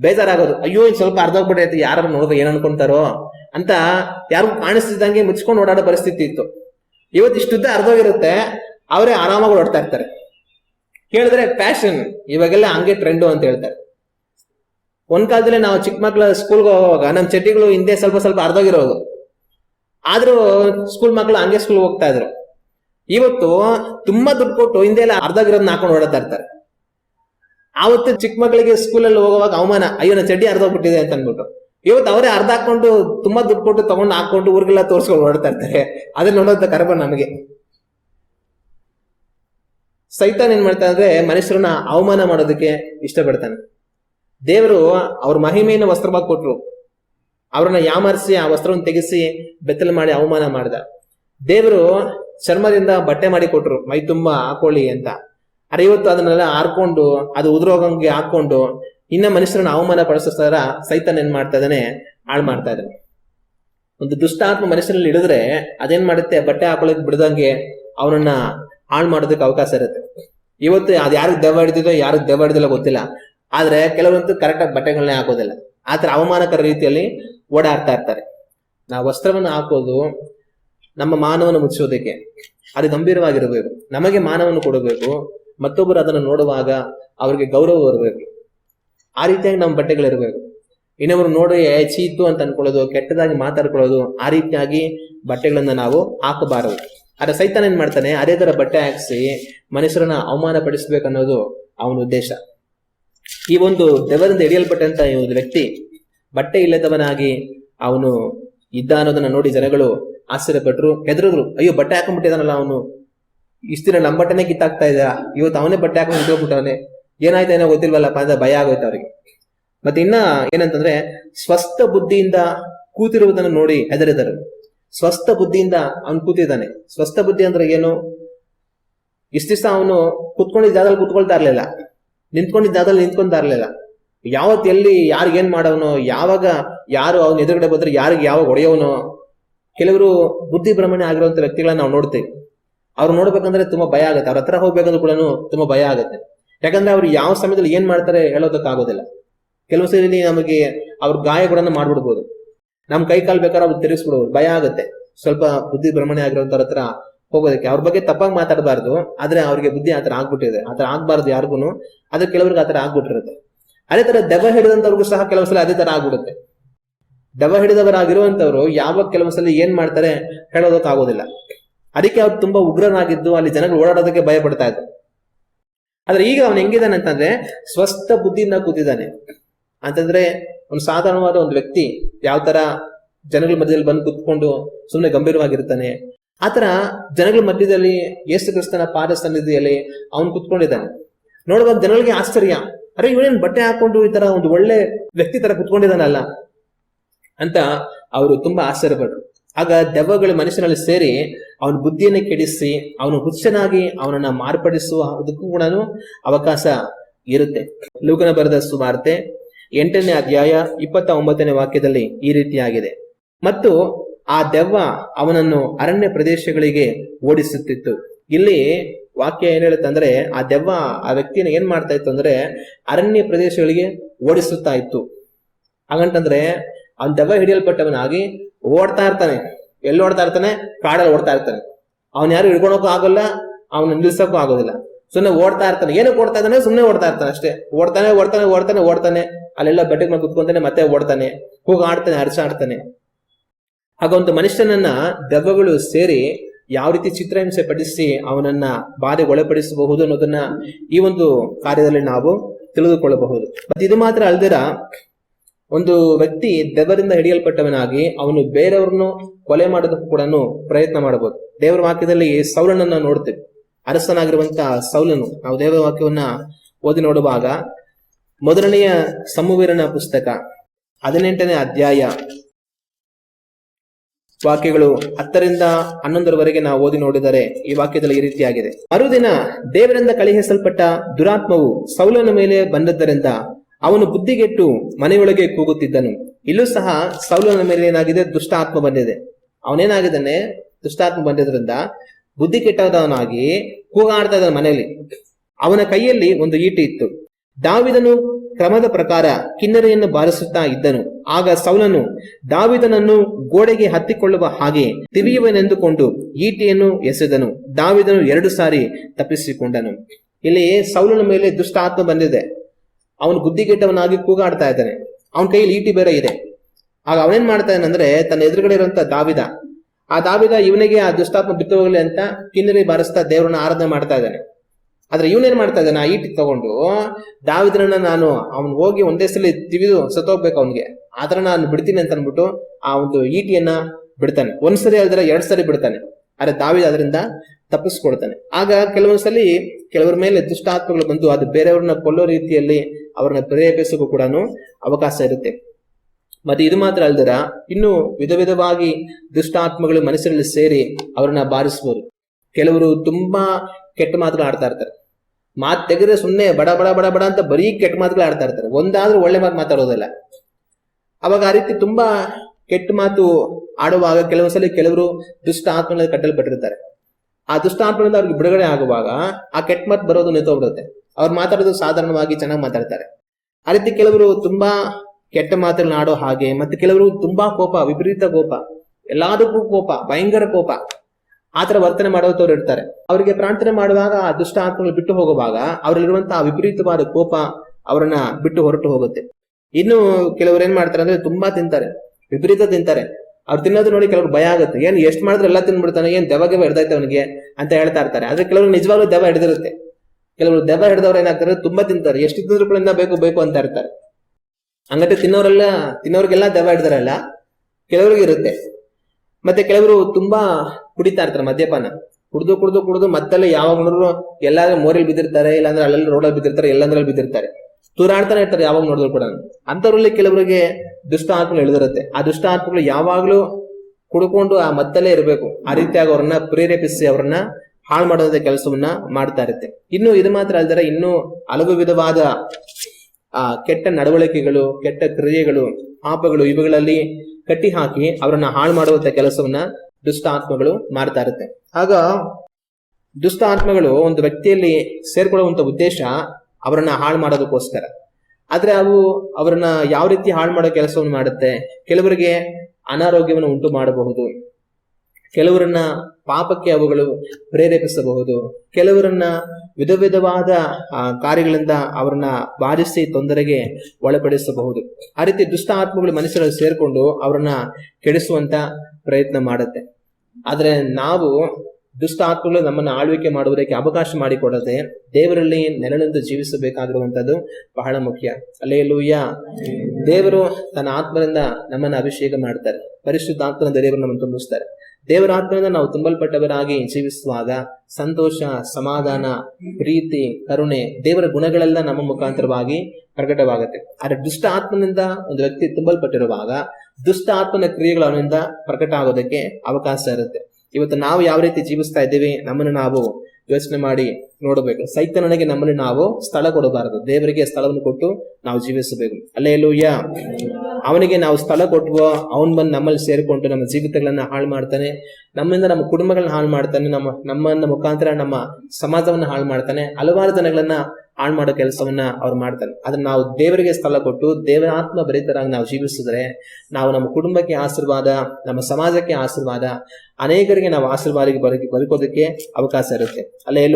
ಬೇಜಾರಾಗೋದು. ಅಯ್ಯೋ, ಇನ್ ಸ್ವಲ್ಪ ಅರ್ಧ ಅರ್ಧೋಗ್ಬಿಟ್ಟೈತೆ ಯಾರು ನೋಡಿದ್ರೆ ಏನ್ ಅನ್ಕೊಂತಾರೋ ಅಂತ ಯಾರಿಗೂ ಕಾಣಿಸ್ತಿದ್ದಂಗೆ ಮುಚ್ಕೊಂಡು ಓಡಾಡೋ ಪರಿಸ್ಥಿತಿ ಇತ್ತು. ಇವತ್ತು ಇಷ್ಟುದ್ದ ಅರ್ಧೋಗಿರುತ್ತೆ ಅವರೇ ಆರಾಮಾಗಿ ಓಡ್ತಾ ಇರ್ತಾರೆ. ಕೇಳಿದ್ರೆ ಫ್ಯಾಷನ್ ಇವಾಗೆಲ್ಲ ಹಂಗೆ ಟ್ರೆಂಡು ಅಂತ ಹೇಳ್ತಾರೆ. ಒಂದ್ ಕಾಲದಲ್ಲಿ ನಾವು ಚಿಕ್ಕ ಮಕ್ಳ ಸ್ಕೂಲ್ಗೆ ಹೋಗುವಾಗ ನಮ್ಮ ಚಟಿಗಳು ಹಿಂದೆ ಸ್ವಲ್ಪ ಸ್ವಲ್ಪ ಅರ್ಧೋಗಿರೋದು ಆದ್ರೂ ಸ್ಕೂಲ್ ಮಕ್ಳು ಹಂಗೆ ಸ್ಕೂಲ್ ಹೋಗ್ತಾ ಇದ್ರು. ಇವತ್ತು ತುಂಬಾ ದುಡ್ಡು ಕೊಟ್ಟು ಹಿಂದೆ ಎಲ್ಲ ಅರ್ಧೋಗಿರೋದನ್ನ ಹಾಕೊಂಡು ಓಡಾಡ್ತಾ ಇರ್ತಾರೆ. ಆವತ್ತು ಚಿಕ್ಕ ಮಕ್ಕಳಿಗೆ ಸ್ಕೂಲಲ್ಲಿ ಹೋಗುವಾಗ ಅವಮಾನ, ಅಯ್ಯೋ ನನ್ನ ಚಡ್ಡಿ ಅರ್ಧೋಗ್ಬಿಟ್ಟಿದೆ ಅಂತ ಅನ್ಬಿಟ್ಟು ಇವತ್ತು ಅವರೇ ಅರ್ಧ ಹಾಕೊಂಡು ತುಂಬಾ ದುಡ್ಡು ಕೊಟ್ಟು ತಗೊಂಡು ಹಾಕೊಂಡು ಊರಿಗೆಲ್ಲ ತೋರಿಸ್ಕೊಂಡು ಓಡ್ತಾ ಇರ್ತಾರೆ. ಅದನ್ನ ನೋಡೋದ ಕರ್ಮ ನಮಗೆ. ಸೈತಾನ್ ಏನ್ ಮಾಡ್ತಾ ಅಂದ್ರೆ ಮನುಷ್ಯರನ್ನ ಅವಮಾನ ಮಾಡೋದಕ್ಕೆ ಇಷ್ಟಪಡ್ತಾನೆ. ದೇವರು ಅವ್ರ ಮಹಿಮೆಯನ್ನು ವಸ್ತ್ರವಾಗಿ ಕೊಟ್ರು. ಅವ್ರನ್ನ ಯಾಮರಿಸಿ, ಆ ವಸ್ತ್ರವನ್ನು ತೆಗೆಸಿ ಬೆತ್ತಲು ಮಾಡಿ ಅವಮಾನ ಮಾಡ್ದ. ದೇವರು ಚರ್ಮದಿಂದ ಬಟ್ಟೆ ಮಾಡಿ ಕೊಟ್ರು, ಮೈ ತುಂಬಾ ಹಾಕೊಳ್ಳಿ ಅಂತ. ಅರೆ ಇವತ್ತು ಅದನ್ನೆಲ್ಲ ಹಾರ್ಕೊಂಡು ಅದು ಉದುರೋಗಂಗೆ ಹಾಕೊಂಡು, ಇನ್ನ ಮನುಷ್ಯರನ್ನ ಅವಮಾನ ಪಡಿಸ್ತಾರ ಸೈತಾನ್ ಏನ್ ಮಾಡ್ತಾ ಇದ್ದಾನೆ? ಹಾಳು ಮಾಡ್ತಾ ಇದ್ದಾನೆ. ಒಂದು ದುಷ್ಟಾತ್ಮ ಮನುಷ್ಯರಲ್ಲಿ ಹಿಡಿದ್ರೆ ಅದೇನ್ ಮಾಡುತ್ತೆ? ಬಟ್ಟೆ ಹಾಕೊಳಕ್ ಬಿಡದಂಗೆ ಅವನನ್ನ ಹಾಳು ಮಾಡೋದಕ್ಕೆ ಅವಕಾಶ ಇರುತ್ತೆ. ಇವತ್ತು ಅದು ಯಾರಿಗೆ ದೆವ್ವ ಹಿಡಿದಿದೋ ಯಾರಿಗೆ ದೆವ್ವ ಹಿಡಿದಿಲ್ಲ ಗೊತ್ತಿಲ್ಲ. ಆದ್ರೆ ಕೆಲವರಂತೂ ಕರೆಕ್ಟಾಗಿ ಬಟ್ಟೆಗಳನ್ನೇ ಹಾಕೋದಿಲ್ಲ. ಆತರ ಅವಮಾನಕರ ರೀತಿಯಲ್ಲಿ ಓಡಾಡ್ತಾ ಇರ್ತಾರೆ. ನಾವು ವಸ್ತ್ರವನ್ನು ಹಾಕೋದು ನಮ್ಮ ಮಾನವನ್ನು ಮುಚ್ಚೋದಕ್ಕೆ ಅದು ಗಂಭೀರವಾಗಿರಬೇಕು. ನಮಗೆ ಮಾನವನ್ನು ಕೊಡಬೇಕು. ಮತ್ತೊಬ್ಬರು ಅದನ್ನು ನೋಡುವಾಗ ಅವ್ರಿಗೆ ಗೌರವ ಬರಬೇಕು ಆ ರೀತಿಯಾಗಿ ನಮ್ಮ ಬಟ್ಟೆಗಳಿರಬೇಕು ಇನ್ನೊಬ್ರು ನೋಡಿ ಚೀತು ಅಂತ ಅನ್ಕೊಳ್ಳೋದು, ಕೆಟ್ಟದಾಗಿ ಮಾತಾಡ್ಕೊಳ್ಳೋದು, ಆ ರೀತಿಯಾಗಿ ಬಟ್ಟೆಗಳನ್ನ ನಾವು ಹಾಕಬಾರದು. ಆದ್ರೆ ಸೈತಾನ ಏನ್ ಮಾಡ್ತಾನೆ, ಅದೇ ತರ ಬಟ್ಟೆ ಹಾಕಿಸಿ ಮನುಷ್ಯರನ್ನ ಅವಮಾನ ಪಡಿಸ್ಬೇಕನ್ನೋದು ಅವನ ಉದ್ದೇಶ. ಈ ಒಂದು ದೆವರಿಂದ ಹಿಡಿಯಲ್ಪಟ್ಟಂತ ಈ ಒಂದು ವ್ಯಕ್ತಿ ಬಟ್ಟೆ ಇಲ್ಲದವನಾಗಿ ಅವನು ಇದ್ದ ಅನ್ನೋದನ್ನ ನೋಡಿ ಜನಗಳು ಆಶ್ಚರ್ಯಪಟ್ಟರು ಹೆದರಿದ್ರು. ಅಯ್ಯೋ, ಬಟ್ಟೆ ಹಾಕೊಂಡ್ಬಿಟ್ಟಿದಾನಲ್ಲ ಅವನು. ಇಷ್ಟ ದಿನ ನಮ್ಮ ಬಟ್ಟೆನೆ ಕಿತ್ತಾಕ್ತಾ ಇದ್ದ ಇವತ್ತು ಅವನೇ ಬಟ್ಟೆ ಹಾಕೊಂಡು ನಿಂತ್ಕೊಂಡ್ಬಿಟ್ಟವನೆ ಏನಾಯ್ತು ಏನೋ ಗೊತ್ತಿಲ್ವಲ್ಲಪ್ಪ ಅಂತ ಭಯ ಆಗೋಯ್ತು ಅವ್ರಿಗೆ. ಮತ್ತೆ ಇನ್ನ ಏನಂತಂದ್ರೆ, ಸ್ವಸ್ಥ ಬುದ್ಧಿಯಿಂದ ಕೂತಿರುವುದನ್ನು ನೋಡಿ ಹೆದರಿದರು. ಸ್ವಸ್ಥ ಬುದ್ಧಿಯಿಂದ ಅವನು ಕೂತಿದ್ದಾನೆ. ಸ್ವಸ್ಥ ಬುದ್ಧಿ ಅಂದ್ರೆ ಏನು? ಇಷ್ಟ ದಿವಸ ಅವನು ಕುತ್ಕೊಂಡಿದ್ದ ಜಾಗದಲ್ಲಿ ಕುತ್ಕೊಳ್ತಾ ಇರ್ಲಿಲ್ಲ. ನಿಂತ್ಕೊಂಡಿದ್ದ ಜಾಗದಲ್ಲಿ ನಿಂತ್ಕೊಂತಾ ಇರ್ಲಿಲ್ಲ. ಯಾವತ್ ಎಲ್ಲಿ ಯಾರಿಗೇನ್ ಮಾಡವನು, ಯಾವಾಗ ಯಾರು ಅವನ ಎದುರುಗಡೆ ಬಂದ್ರೆ ಯಾರಿಗೆ ಯಾವಾಗ ಹೊಡೆಯವನೋ ಕೆಲವರು ಬುದ್ಧಿ ಭ್ರಮಣೆ ಆಗಿರುವಂತ ವ್ಯಕ್ತಿಗಳನ್ನ ನಾವು ನೋಡ್ತೀವಿ. ಅವ್ರು ನೋಡ್ಬೇಕಂದ್ರೆ ತುಂಬಾ ಭಯ ಆಗುತ್ತೆ. ಅವ್ರ ಹತ್ರ ಹೋಗ್ಬೇಕಂದ್ರೂ ಕೂಡ ತುಂಬಾ ಭಯ ಆಗುತ್ತೆ. ಯಾಕಂದ್ರೆ ಅವ್ರು ಯಾವ ಸಮಯದಲ್ಲಿ ಏನ್ ಮಾಡ್ತಾರೆ ಹೇಳೋದಕ್ಕಾಗೋದಿಲ್ಲ. ಕೆಲವು ಸರಿ ನಮಗೆ ಅವ್ರ ಗಾಯಗಳನ್ನ ಮಾಡ್ಬಿಡ್ಬೋದು. ನಮ್ ಕೈ ಕಾಲ್ ಬೇಕಾದ್ರೆ ಅವ್ರು ತಿರುಗಿಸ್ಬಿಡ್ಬೋದು. ಭಯ ಆಗುತ್ತೆ. ಸ್ವಲ್ಪ ಬುದ್ಧಿ ಭ್ರಮಣೆ ಆಗಿರೋಂಥವ್ರ ಹತ್ರ ಹೋಗೋದಕ್ಕೆ. ಅವ್ರ ಬಗ್ಗೆ ತಪ್ಪಾಗಿ ಮಾತಾಡಬಾರ್ದು. ಆದ್ರೆ ಅವ್ರಿಗೆ ಬುದ್ಧಿ ಆತರ ಆಗ್ಬಿಟ್ಟಿದೆ. ಆತರ ಆಗ್ಬಾರ್ದು ಯಾರಿಗೂ ಆದ್ರೆ ಕೆಲವ್ರಿಗೆ ಆತರ ಆಗ್ಬಿಟ್ಟಿರುತ್ತೆ. ಅದೇ ತರ ದೆವ ಹಿಡಿದಂತವ್ರಿಗೂ ಸಹ ಕೆಲವು ಸಲ ಅದೇ ತರ ಆಗ್ಬಿಡುತ್ತೆ. ದೆವ ಹಿಡಿದವರಾಗಿರುವಂತವ್ರು ಯಾವಾಗ ಸಲ ಏನ್ ಮಾಡ್ತಾರೆ ಹೇಳೋದಕ್ಕಾಗೋದಿಲ್ಲ. ಅದಕ್ಕೆ ಅವ್ರು ತುಂಬಾ ಉಗ್ರನಾಗಿದ್ದು ಅಲ್ಲಿ ಜನಗಳು ಓಡಾಡೋದಕ್ಕೆ ಭಯ ಪಡ್ತಾ ಇದ್ರು. ಆದ್ರೆ ಈಗ ಅವನು ಹೆಂಗಿದ್ದಾನೆ ಅಂತಂದ್ರೆ ಸ್ವಸ್ಥ ಬುದ್ಧಿಯಿಂದ ಕೂತಿದ್ದಾನೆ. ಅಂತಂದ್ರೆ ಒಂದು ಸಾಧಾರಣವಾದ ಒಂದು ವ್ಯಕ್ತಿ ಯಾವ ತರ ಜನಗಳ ಮಧ್ಯದಲ್ಲಿ ಬಂದು ಕುತ್ಕೊಂಡು ಸುಮ್ಮನೆ ಗಂಭೀರವಾಗಿರ್ತಾನೆ. ಆತರ ಜನಗಳ ಮಧ್ಯದಲ್ಲಿ ಯೇಸು ಕ್ರಿಸ್ತನ ಪಾದ ಸನ್ನಿಧಿಯಲ್ಲಿ ಅವನು ಕುತ್ಕೊಂಡಿದ್ದಾನೆ. ನೋಡುವಾಗ ಜನಗಳಿಗೆ ಆಶ್ಚರ್ಯ. ಅರೆ ಇವನೇನ್ ಬಟ್ಟೆ ಹಾಕೊಂಡು ಈ ತರ ಒಂದು ಒಳ್ಳೆ ವ್ಯಕ್ತಿ ತರ ಕುತ್ಕೊಂಡಿದ್ದಾನಲ್ಲ ಅಂತ ಅವರು ತುಂಬಾ ಆಶ್ಚರ್ಯಪಟ್ರು. ಆಗ ದೆವ್ವಗಳು ಮನುಷ್ಯನಲ್ಲಿ ಸೇರಿ ಅವನ ಬುದ್ಧಿಯನ್ನು ಕೆಡಿಸಿ, ಅವನು ಹುಚ್ಚನಾಗಿ ಅವನನ್ನ ಮಾರ್ಪಡಿಸುವ ಅದಕ್ಕೂ ಕೂಡ ಅವಕಾಶ ಇರುತ್ತೆ. ಲೂಕನ ಬರೆದ ಸುವಾರ್ತೆ ಎಂಟನೇ ಅಧ್ಯಾಯ ಇಪ್ಪತ್ತ ಒಂಬತ್ತನೇ ವಾಕ್ಯದಲ್ಲಿ ಈ ರೀತಿಯಾಗಿದೆ. ಮತ್ತು ಆ ದೆವ್ವ ಅವನನ್ನು ಅರಣ್ಯ ಪ್ರದೇಶಗಳಿಗೆ ಓಡಿಸುತ್ತಿತ್ತು. ಇಲ್ಲಿ ವಾಕ್ಯ ಏನ್ ಹೇಳುತ್ತೆ ಅಂದ್ರೆ, ಆ ದೆವ್ವ ಆ ವ್ಯಕ್ತಿನ ಏನ್ ಮಾಡ್ತಾ ಇತ್ತು ಅಂದ್ರೆ, ಅರಣ್ಯ ಪ್ರದೇಶಗಳಿಗೆ ಓಡಿಸುತ್ತಾ ಇತ್ತು. ಹಾಗಂತಂದ್ರೆ ಅವ್ನ ದೆವ್ವ ಹಿಡಿಯಲ್ಪಟ್ಟವನಾಗಿ ಓಡ್ತಾ ಇರ್ತಾನೆ. ಎಲ್ಲಿ ಓಡ್ತಾ ಇರ್ತಾನೆ? ಕಾಡಲ್ಲಿ ಓಡ್ತಾ ಇರ್ತಾನೆ. ಅವನ್ ಯಾರು ಹಿಡ್ಕೊಳಕ್ಕೂ ಆಗೋಲ್ಲ, ಅವನ ನಿಲ್ಸಕ್ಕೂ ಆಗೋದಿಲ್ಲ. ಸುಮ್ಮನೆ ಓಡ್ತಾ ಇರ್ತಾನೆ. ಏನಕ್ಕೆ ಓಡ್ತಾ ಇದ್ದಾನೆ? ಸುಮ್ಮನೆ ಓಡ್ತಾ ಇರ್ತಾನೆ ಅಷ್ಟೇ. ಓಡ್ತಾನೆ ಓಡ್ತಾನೆ ಓಡ್ತಾನೆ ಓಡ್ತಾನೆ. ಅಲ್ಲೆಲ್ಲ ಬೆಟ್ಟಕ್ಕೆ ಮೇಲೆ ಕುತ್ಕೊಂತಾನೆ, ಮತ್ತೆ ಓಡ್ತಾನೆ. ಹೋಗಿ ಆಡ್ತಾನೆ, ಹರ್ಷ ಆಡ್ತಾನೆ. ಹಾಗ ಒಂದು ಮನುಷ್ಯನನ್ನ ದೆವ್ವಗಳು ಸೇರಿ ಯಾವ ರೀತಿ ಚಿತ್ರಹಿಂಸೆ ಪಡಿಸಿ ಅವನನ್ನ ಬಾಧೆಗೆ ಒಳಪಡಿಸಬಹುದು ಅನ್ನೋದನ್ನ ಈ ಒಂದು ಕಾರ್ಯದಲ್ಲಿ ನಾವು ತಿಳಿದುಕೊಳ್ಳಬಹುದು. ಮತ್ತೆ ಇದು ಮಾತ್ರ ಅಲ್ದಿರ ಒಂದು ವ್ಯಕ್ತಿ ದೆವರಿಂದ ಹಿಡಿಯಲ್ಪಟ್ಟವನಾಗಿ ಅವನು ಬೇರೆಯವ್ರನ್ನು ಕೊಲೆ ಮಾಡೋದಕ್ಕೂ ಕೂಡ ಪ್ರಯತ್ನ ಮಾಡಬಹುದು. ದೇವರ ವಾಕ್ಯದಲ್ಲಿ ಸೌಲನನ್ನ ನೋಡ್ತೇವೆ. ಅರಸನಾಗಿರುವಂತಹ ಸೌಲನು, ನಾವು ದೇವರ ವಾಕ್ಯವನ್ನ ಓದಿ ನೋಡುವಾಗ ಮೊದಲನೆಯ ಸಮುವೀರನ ಪುಸ್ತಕ, ಹದಿನೆಂಟನೇ ಅಧ್ಯಾಯ ವಾಕ್ಯಗಳು ಹತ್ತರಿಂದ ಹನ್ನೊಂದರವರೆಗೆ ನಾವು ಓದಿ ನೋಡಿದರೆ ಈ ವಾಕ್ಯದಲ್ಲಿ ಈ ರೀತಿಯಾಗಿದೆ. ಮರುದಿನ ದೇವರಿಂದ ಕಳುಹಿಸಲ್ಪಟ್ಟ ದುರಾತ್ಮವು ಸೌಲನ ಮೇಲೆ ಬಂದದ್ದರಿಂದ ಅವನು ಬುದ್ಧಿಗೆಟ್ಟು ಮನೆಯೊಳಗೆ ಕೂಗುತ್ತಿದ್ದನು. ಇಲ್ಲೂ ಸಹ ಸೌಲನ ಮೇಲೆ ಏನಾಗಿದೆ? ದುಷ್ಟ ಆತ್ಮ ಬಂದಿದೆ. ಅವನೇನಾಗಿದ್ದಾನೆ? ದುಷ್ಟಾತ್ಮ ಬಂದಿದ್ರಿಂದ ಬುದ್ಧಿ ಕೆಟ್ಟದವನಾಗಿ ಕೂಗಾಡ್ತಾ ಇದ್ದಾನೆ ಮನೆಯಲ್ಲಿ. ಅವನ ಕೈಯಲ್ಲಿ ಒಂದು ಈಟಿ ಇತ್ತು. ದಾವಿದನು ಕ್ರಮದ ಪ್ರಕಾರ ಕಿನ್ನರೆಯನ್ನು ಬಾರಿಸುತ್ತಾ ಇದ್ದನು. ಆಗ ಸೌಲನು ದಾವಿದನನ್ನು ಗೋಡೆಗೆ ಹತ್ತಿಕೊಳ್ಳುವ ಹಾಗೆ ತಿವಿಯುವನೆಂದುಕೊಂಡು ಈಟಿಯನ್ನು ಎಸೆದನು. ದಾವಿದನು ಎರಡು ಸಾರಿ ತಪ್ಪಿಸಿಕೊಂಡನು. ಇಲ್ಲಿ ಸೌಲನ ಮೇಲೆ ದುಷ್ಟ ಆತ್ಮ ಬಂದಿದೆ. ಅವನು ಬುದ್ಧಿಗೆಟ್ಟವನಾಗಿ ಕೂಗಾಡ್ತಾ ಇದ್ದಾನೆ. ಅವನ ಕೈಯಲ್ಲಿ ಈಟಿ ಬೇರೆ ಇದೆ. ಆಗ ಅವನೇನ್ ಮಾಡ್ತಾ ಇದ್ದಾನಂದ್ರೆ ತನ್ನ ಎದುರುಗಡೆ ಇರುವಂತ ದಾವಿದ. ಆ ದಾವಿದ ಇವನಿಗೆ ಆ ದುಷ್ಟಾತ್ಮ ಬಿತ್ತು ಹೋಗ್ಲಿ ಅಂತ ಕಿನ್ನರಿ ಬಾರಿಸ್ತಾ ದೇವರನ್ನ ಆರಾಧನೆ ಮಾಡ್ತಾ ಇದ್ದಾನೆ. ಆದ್ರೆ ಇವನೇನ್ ಮಾಡ್ತಾ ಇದ್ದಾನೆ? ಆ ಈಟಿ ತಗೊಂಡು ದಾವಿದ್ರನ್ನ ನಾನು ಅವ್ನ್ ಹೋಗಿ ಒಂದೇ ಸಲ ತಿವಿದು ಸತ್ತೋಗ್ಬೇಕು ಅವನಿಗೆ. ಆತರ ನಾನು ಬಿಡ್ತೀನಿ ಅಂತ ಅನ್ಬಿಟ್ಟು ಆ ಒಂದು ಈಟಿಯನ್ನ ಬಿಡ್ತಾನೆ. ಒಂದ್ಸರಿ ಅಲ್ದ್ರೆ ಎರಡ್ ಸರಿ ಬಿಡ್ತಾನೆ. ಆದ್ರೆ ದಾವಿದ ಅದರಿಂದ ತಪ್ಪಿಸ್ಕೊಡ್ತಾನೆ. ಆಗ ಕೆಲವೊಂದ್ಸಲಿ ಕೆಲವರ ಮೇಲೆ ದುಷ್ಟಾತ್ಮಗಳು ಬಂದು ಅದು ಬೇರೆಯವ್ರನ್ನ ಕೊಲ್ಲೋ ರೀತಿಯಲ್ಲಿ ಅವ್ರನ್ನ ಪ್ರೇರೇಪಿಸೋಕು ಕೂಡ ಅವಕಾಶ ಇರುತ್ತೆ. ಮತ್ತೆ ಇದು ಮಾತ್ರ ಅಲ್ದರ ಇನ್ನು ವಿಧ ವಿಧವಾಗಿ ದುಷ್ಟಾತ್ಮಗಳು ಮನಸ್ಸಿನಲ್ಲಿ ಸೇರಿ ಅವ್ರನ್ನ ಬಾರಿಸ್ಬೋದು. ಕೆಲವರು ತುಂಬಾ ಕೆಟ್ಟ ಮಾತುಗಳು ಆಡ್ತಾ ಇರ್ತಾರೆ. ಮಾತು ತೆಗೆದ್ರೆ ಸುಮ್ಮನೆ ಬಡ ಬಡ ಬಡ ಬಡ ಅಂತ ಬರೀ ಕೆಟ್ಟ ಮಾತುಗಳು ಆಡ್ತಾ ಇರ್ತಾರೆ. ಒಂದಾದ್ರೂ ಒಳ್ಳೆ ಮಾತು ಮಾತಾಡೋದಿಲ್ಲ. ಅವಾಗ ಆ ರೀತಿ ತುಂಬಾ ಕೆಟ್ಟ ಮಾತು ಆಡುವಾಗ ಕೆಲವೊಂದ್ಸಲಿ ಕೆಲವರು ದುಷ್ಟ ಆತ್ಮಗಳಲ್ಲಿ ಕಟ್ಟಲ್ಪಟ್ಟಿರ್ತಾರೆ. ಆ ದುಷ್ಟ ಆತ್ಮದಿಂದ ಅವ್ರಿಗೆ ಬಿಡುಗಡೆ ಆಗುವಾಗ ಆ ಕೆಟ್ಟ ಮಾತು ಬರೋದು ನಿಂತೋಗ್ಬಿಡುತ್ತೆ. ಅವ್ರು ಮಾತಾಡೋದು ಸಾಧಾರಣವಾಗಿ ಚೆನ್ನಾಗಿ ಮಾತಾಡ್ತಾರೆ. ಆ ರೀತಿ ಕೆಲವರು ತುಂಬಾ ಕೆಟ್ಟ ಮಾತುಗಳನ್ನ ಆಡೋ ಹಾಗೆ ಮತ್ತೆ ಕೆಲವರು ತುಂಬಾ ಕೋಪ, ವಿಪರೀತ ಕೋಪ, ಎಲ್ಲದಕ್ಕೂ ಕೋಪ, ಭಯಂಕರ ಕೋಪ. ಆತರ ವರ್ತನೆ ಮಾಡೋದವ್ರು ಇರ್ತಾರೆ. ಅವರಿಗೆ ಪ್ರಾರ್ಥನೆ ಮಾಡುವಾಗ ಆ ದುಷ್ಟ ಆತ್ಮಗಳು ಬಿಟ್ಟು ಹೋಗುವಾಗ ಅವರಲ್ಲಿರುವಂತಹ ವಿಪರೀತವಾದ ಕೋಪ ಅವರನ್ನ ಬಿಟ್ಟು ಹೊರಟು ಹೋಗುತ್ತೆ. ಇನ್ನು ಕೆಲವರು ಏನ್ ಮಾಡ್ತಾರೆ ಅಂದ್ರೆ ತುಂಬಾ ತಿಂತಾರೆ. ವಿಪರೀತ ತಿಂತಾರೆ. ಅವ್ರು ತಿನ್ನೋದು ನೋಡಿ ಕೆಲವ್ರು ಭಯ ಆಗುತ್ತೆ. ಏನು ಎಷ್ಟು ಮಾಡಿದ್ರೆ ಎಲ್ಲ ತಿನ್ಬಿಡ್ತಾನೆ, ಏನ್ ದೆವ್ವ ಗೆವ ಹಿಡ್ದೈತೆ ಅವನಿಗೆ ಅಂತ ಹೇಳ್ತಾ ಇರ್ತಾರೆ. ಆದ್ರೆ ಕೆಲವರು ನಿಜವಾಗ್ಲೂ ದೆವ್ವ ಹಿಡಿದಿರುತ್ತೆ. ಕೆಲವರು ದೆವ್ವ ಹಿಡಿದವ್ರು ಏನಾಗ್ತಾರೆ, ತುಂಬಾ ತಿಂತಾರೆ. ಎಷ್ಟು ತಿಂದ್ರು ಕೂಡ ಇನ್ನ ಬೇಕು ಬೇಕು ಅಂತ ಇರ್ತಾರೆ. ಹಂಗಂತೆ ತಿನ್ನೋರೆಲ್ಲ, ತಿನ್ನೋರಿಗೆಲ್ಲ ದೆವ್ವ ಹಿಡ್ದಾರಲ್ಲ, ಕೆಲವ್ರಿಗೆ ಇರುತ್ತೆ. ಮತ್ತೆ ಕೆಲವರು ತುಂಬಾ ಕುಡಿತಾ ಇರ್ತಾರೆ ಮದ್ಯಪಾನ. ಕುಡ್ದು ಕುಡ್ದು ಕುಡ್ದು ಮತ್ತೆಲ್ಲ ಯಾವಾಗ ನೋಡಿದ್ರು ಎಲ್ಲಾದ್ರೂ ಮೋರಲ್ಲಿ ಬಿದ್ದಿರ್ತಾರೆ, ಇಲ್ಲಾಂದ್ರೆ ಅಲ್ಲೆಲ್ಲ ರೋಡಲ್ಲಿ ಬಿದ್ದಿರ್ತಾರೆ, ಎಲ್ಲಂದ್ರಲ್ಲಿ ಬಿದ್ದಿರ್ತಾರೆ. ತೂರಾಡ್ತಾನೆ ಇರ್ತಾರೆ ಯಾವಾಗ ನೋಡಿದ್ರು ಕೂಡ. ಅಂತವ್ರಲ್ಲಿ ಕೆಲವರಿಗೆ ದುಷ್ಟ ಆತ್ಮಗಳು ಇಳಿದಿರುತ್ತೆ. ಆ ದುಷ್ಟ ಆತ್ಮಗಳು ಯಾವಾಗ್ಲೂ ಕುಡ್ಕೊಂಡು ಆ ಮತ್ತಲ್ಲೇ ಇರಬೇಕು. ಆ ರೀತಿಯಾಗಿ ಅವ್ರನ್ನ ಪ್ರೇರೇಪಿಸಿ ಅವ್ರನ್ನ ಹಾಳು ಮಾಡುವಂತ ಕೆಲಸವನ್ನ ಮಾಡ್ತಾ ಇರುತ್ತೆ. ಇನ್ನು ಇದು ಮಾತ್ರ ಅಲ್ದರೆ ಇನ್ನು ಹಲವು ವಿಧವಾದ, ಆ, ಕೆಟ್ಟ ನಡವಳಿಕೆಗಳು, ಕೆಟ್ಟ ಕ್ರಿಯೆಗಳು, ಪಾಪಗಳು ಇವುಗಳಲ್ಲಿ ಕಟ್ಟಿ ಹಾಕಿ ಅವರನ್ನ ಹಾಳು ಮಾಡುವಂತ ಕೆಲಸವನ್ನ ದುಷ್ಟ ಆತ್ಮಗಳು ಮಾಡ್ತಾ ಇರುತ್ತೆ. ಆಗ ದುಷ್ಟ ಆತ್ಮಗಳು ಒಂದು ವ್ಯಕ್ತಿಯಲ್ಲಿ ಸೇರ್ಕೊಳ್ಳುವಂತ ಉದ್ದೇಶ ಅವರನ್ನ ಹಾಳು ಮಾಡೋದಕ್ಕೋಸ್ಕರ. ಆದ್ರೆ ಅವು ಅವರನ್ನ ಯಾವ ರೀತಿ ಹಾಳು ಮಾಡೋ ಕೆಲಸವನ್ನು ಮಾಡುತ್ತೆ, ಕೆಲವರಿಗೆ ಅನಾರೋಗ್ಯವನ್ನು ಉಂಟು ಮಾಡಬಹುದು, ಕೆಲವರನ್ನ ಪಾಪಕ್ಕೆ ಅವುಗಳು ಪ್ರೇರೇಪಿಸಬಹುದು, ಕೆಲವರನ್ನ ವಿಧ ವಿಧವಾದ ಕಾರ್ಯಗಳಿಂದ ಅವರನ್ನ ಬಾಧಿಸಿ ತೊಂದರೆಗೆ ಒಳಪಡಿಸಬಹುದು. ಆ ರೀತಿ ದುಷ್ಟ ಆತ್ಮಗಳು ಮನುಷ್ಯರಲ್ಲಿ ಸೇರ್ಕೊಂಡು ಅವರನ್ನ ಕೆಡಿಸುವಂತ ಪ್ರಯತ್ನ ಮಾಡುತ್ತೆ. ಆದ್ರೆ ನಾವು ದುಷ್ಟ ಆತ್ಮಗಳು ನಮ್ಮನ್ನ ಆಳ್ವಿಕೆ ಮಾಡುವುದಕ್ಕೆ ಅವಕಾಶ ಮಾಡಿಕೊಡದೆ ದೇವರಲ್ಲಿ ನೆರಳಿಂದ ಜೀವಿಸಬೇಕಾಗಿರುವಂತದ್ದು ಬಹಳ ಮುಖ್ಯ. ಅಲ್ಲೇಲೂಯ್ಯ. ದೇವರು ತನ್ನ ಆತ್ಮರಿಂದ ನಮ್ಮನ್ನ ಅಭಿಷೇಕ ಮಾಡ್ತಾರೆ. ಪರಿಶುದ್ಧ ಆತ್ಮನ ದೇವರು ನಮ್ಮನ್ನು ತುಂಬಿಸ್ತಾರೆ. ದೇವರ ಆತ್ಮದಿಂದ ನಾವು ತುಂಬಲ್ಪಟ್ಟವರಾಗಿ ಜೀವಿಸುವಾಗ ಸಂತೋಷ, ಸಮಾಧಾನ, ಪ್ರೀತಿ, ಕರುಣೆ ದೇವರ ಗುಣಗಳೆಲ್ಲ ನಮ್ಮ ಮುಖಾಂತರವಾಗಿ ಪ್ರಕಟವಾಗುತ್ತೆ. ಆದ್ರೆ ದುಷ್ಟ ಆತ್ಮನಿಂದ ಒಂದು ವ್ಯಕ್ತಿ ತುಂಬಲ್ಪಟ್ಟಿರುವಾಗ ದುಷ್ಟ ಆತ್ಮನ ಕ್ರಿಯೆಗಳು ಅವನಿಂದ ಪ್ರಕಟ ಆಗೋದಕ್ಕೆ ಅವಕಾಶ ಇರುತ್ತೆ. ಇವತ್ತು ನಾವು ಯಾವ ರೀತಿ ಜೀವಿಸ್ತಾ ಇದ್ದೀವಿ, ನಮ್ಮನ್ನು ನಾವು ಯೋಚನೆ ಮಾಡಿ ನೋಡಬೇಕು. ಸೈತನನಿಗೆ ನಮ್ಮನ್ನು ನಾವು ಸ್ಥಳ ಕೊಡಬಾರದು. ದೇವರಿಗೆ ಸ್ಥಳವನ್ನು ಕೊಟ್ಟು ನಾವು ಜೀವಿಸಬೇಕು. ಅಲ್ಲೇ ಅವನಿಗೆ ನಾವು ಸ್ಥಳ ಕೊಟ್ಟುವ ಅವನ್ ಬಂದು ನಮ್ಮಲ್ಲಿ ಸೇರಿಕೊಂಡು ನಮ್ಮ ಜೀವಿತಗಳನ್ನ ಹಾಳು ಮಾಡ್ತಾನೆ, ನಮ್ಮಿಂದ ನಮ್ಮ ಕುಟುಂಬಗಳನ್ನ ಹಾಳು ಮಾಡ್ತಾನೆ, ನಮ್ಮ ನಮ್ಮನ್ನ ಮುಖಾಂತರ ನಮ್ಮ ಸಮಾಜವನ್ನ ಹಾಳು ಮಾಡ್ತಾನೆ, ಹಲವಾರು ಜನಗಳನ್ನ ಹಾಳು ಮಾಡೋ ಕೆಲಸವನ್ನ ಅವ್ರು ಮಾಡ್ತಾರೆ. ಅದನ್ನ ನಾವು ದೇವರಿಗೆ ಸ್ಥಳ ಕೊಟ್ಟು ದೇವರ ಆತ್ಮ ಭರಿತರಾಗಿ ನಾವು ಜೀವಿಸಿದ್ರೆ ನಾವು ನಮ್ಮ ಕುಟುಂಬಕ್ಕೆ ಆಶೀರ್ವಾದ, ನಮ್ಮ ಸಮಾಜಕ್ಕೆ ಆಶೀರ್ವಾದ, ಅನೇಕರಿಗೆ ನಾವು ಆಶೀರ್ವಾದಕ್ಕೆ ಬದುಕಿ ಬದುಕೋದಕ್ಕೆ ಅವಕಾಶ ಇರುತ್ತೆ. ಅಲ್ಲೇ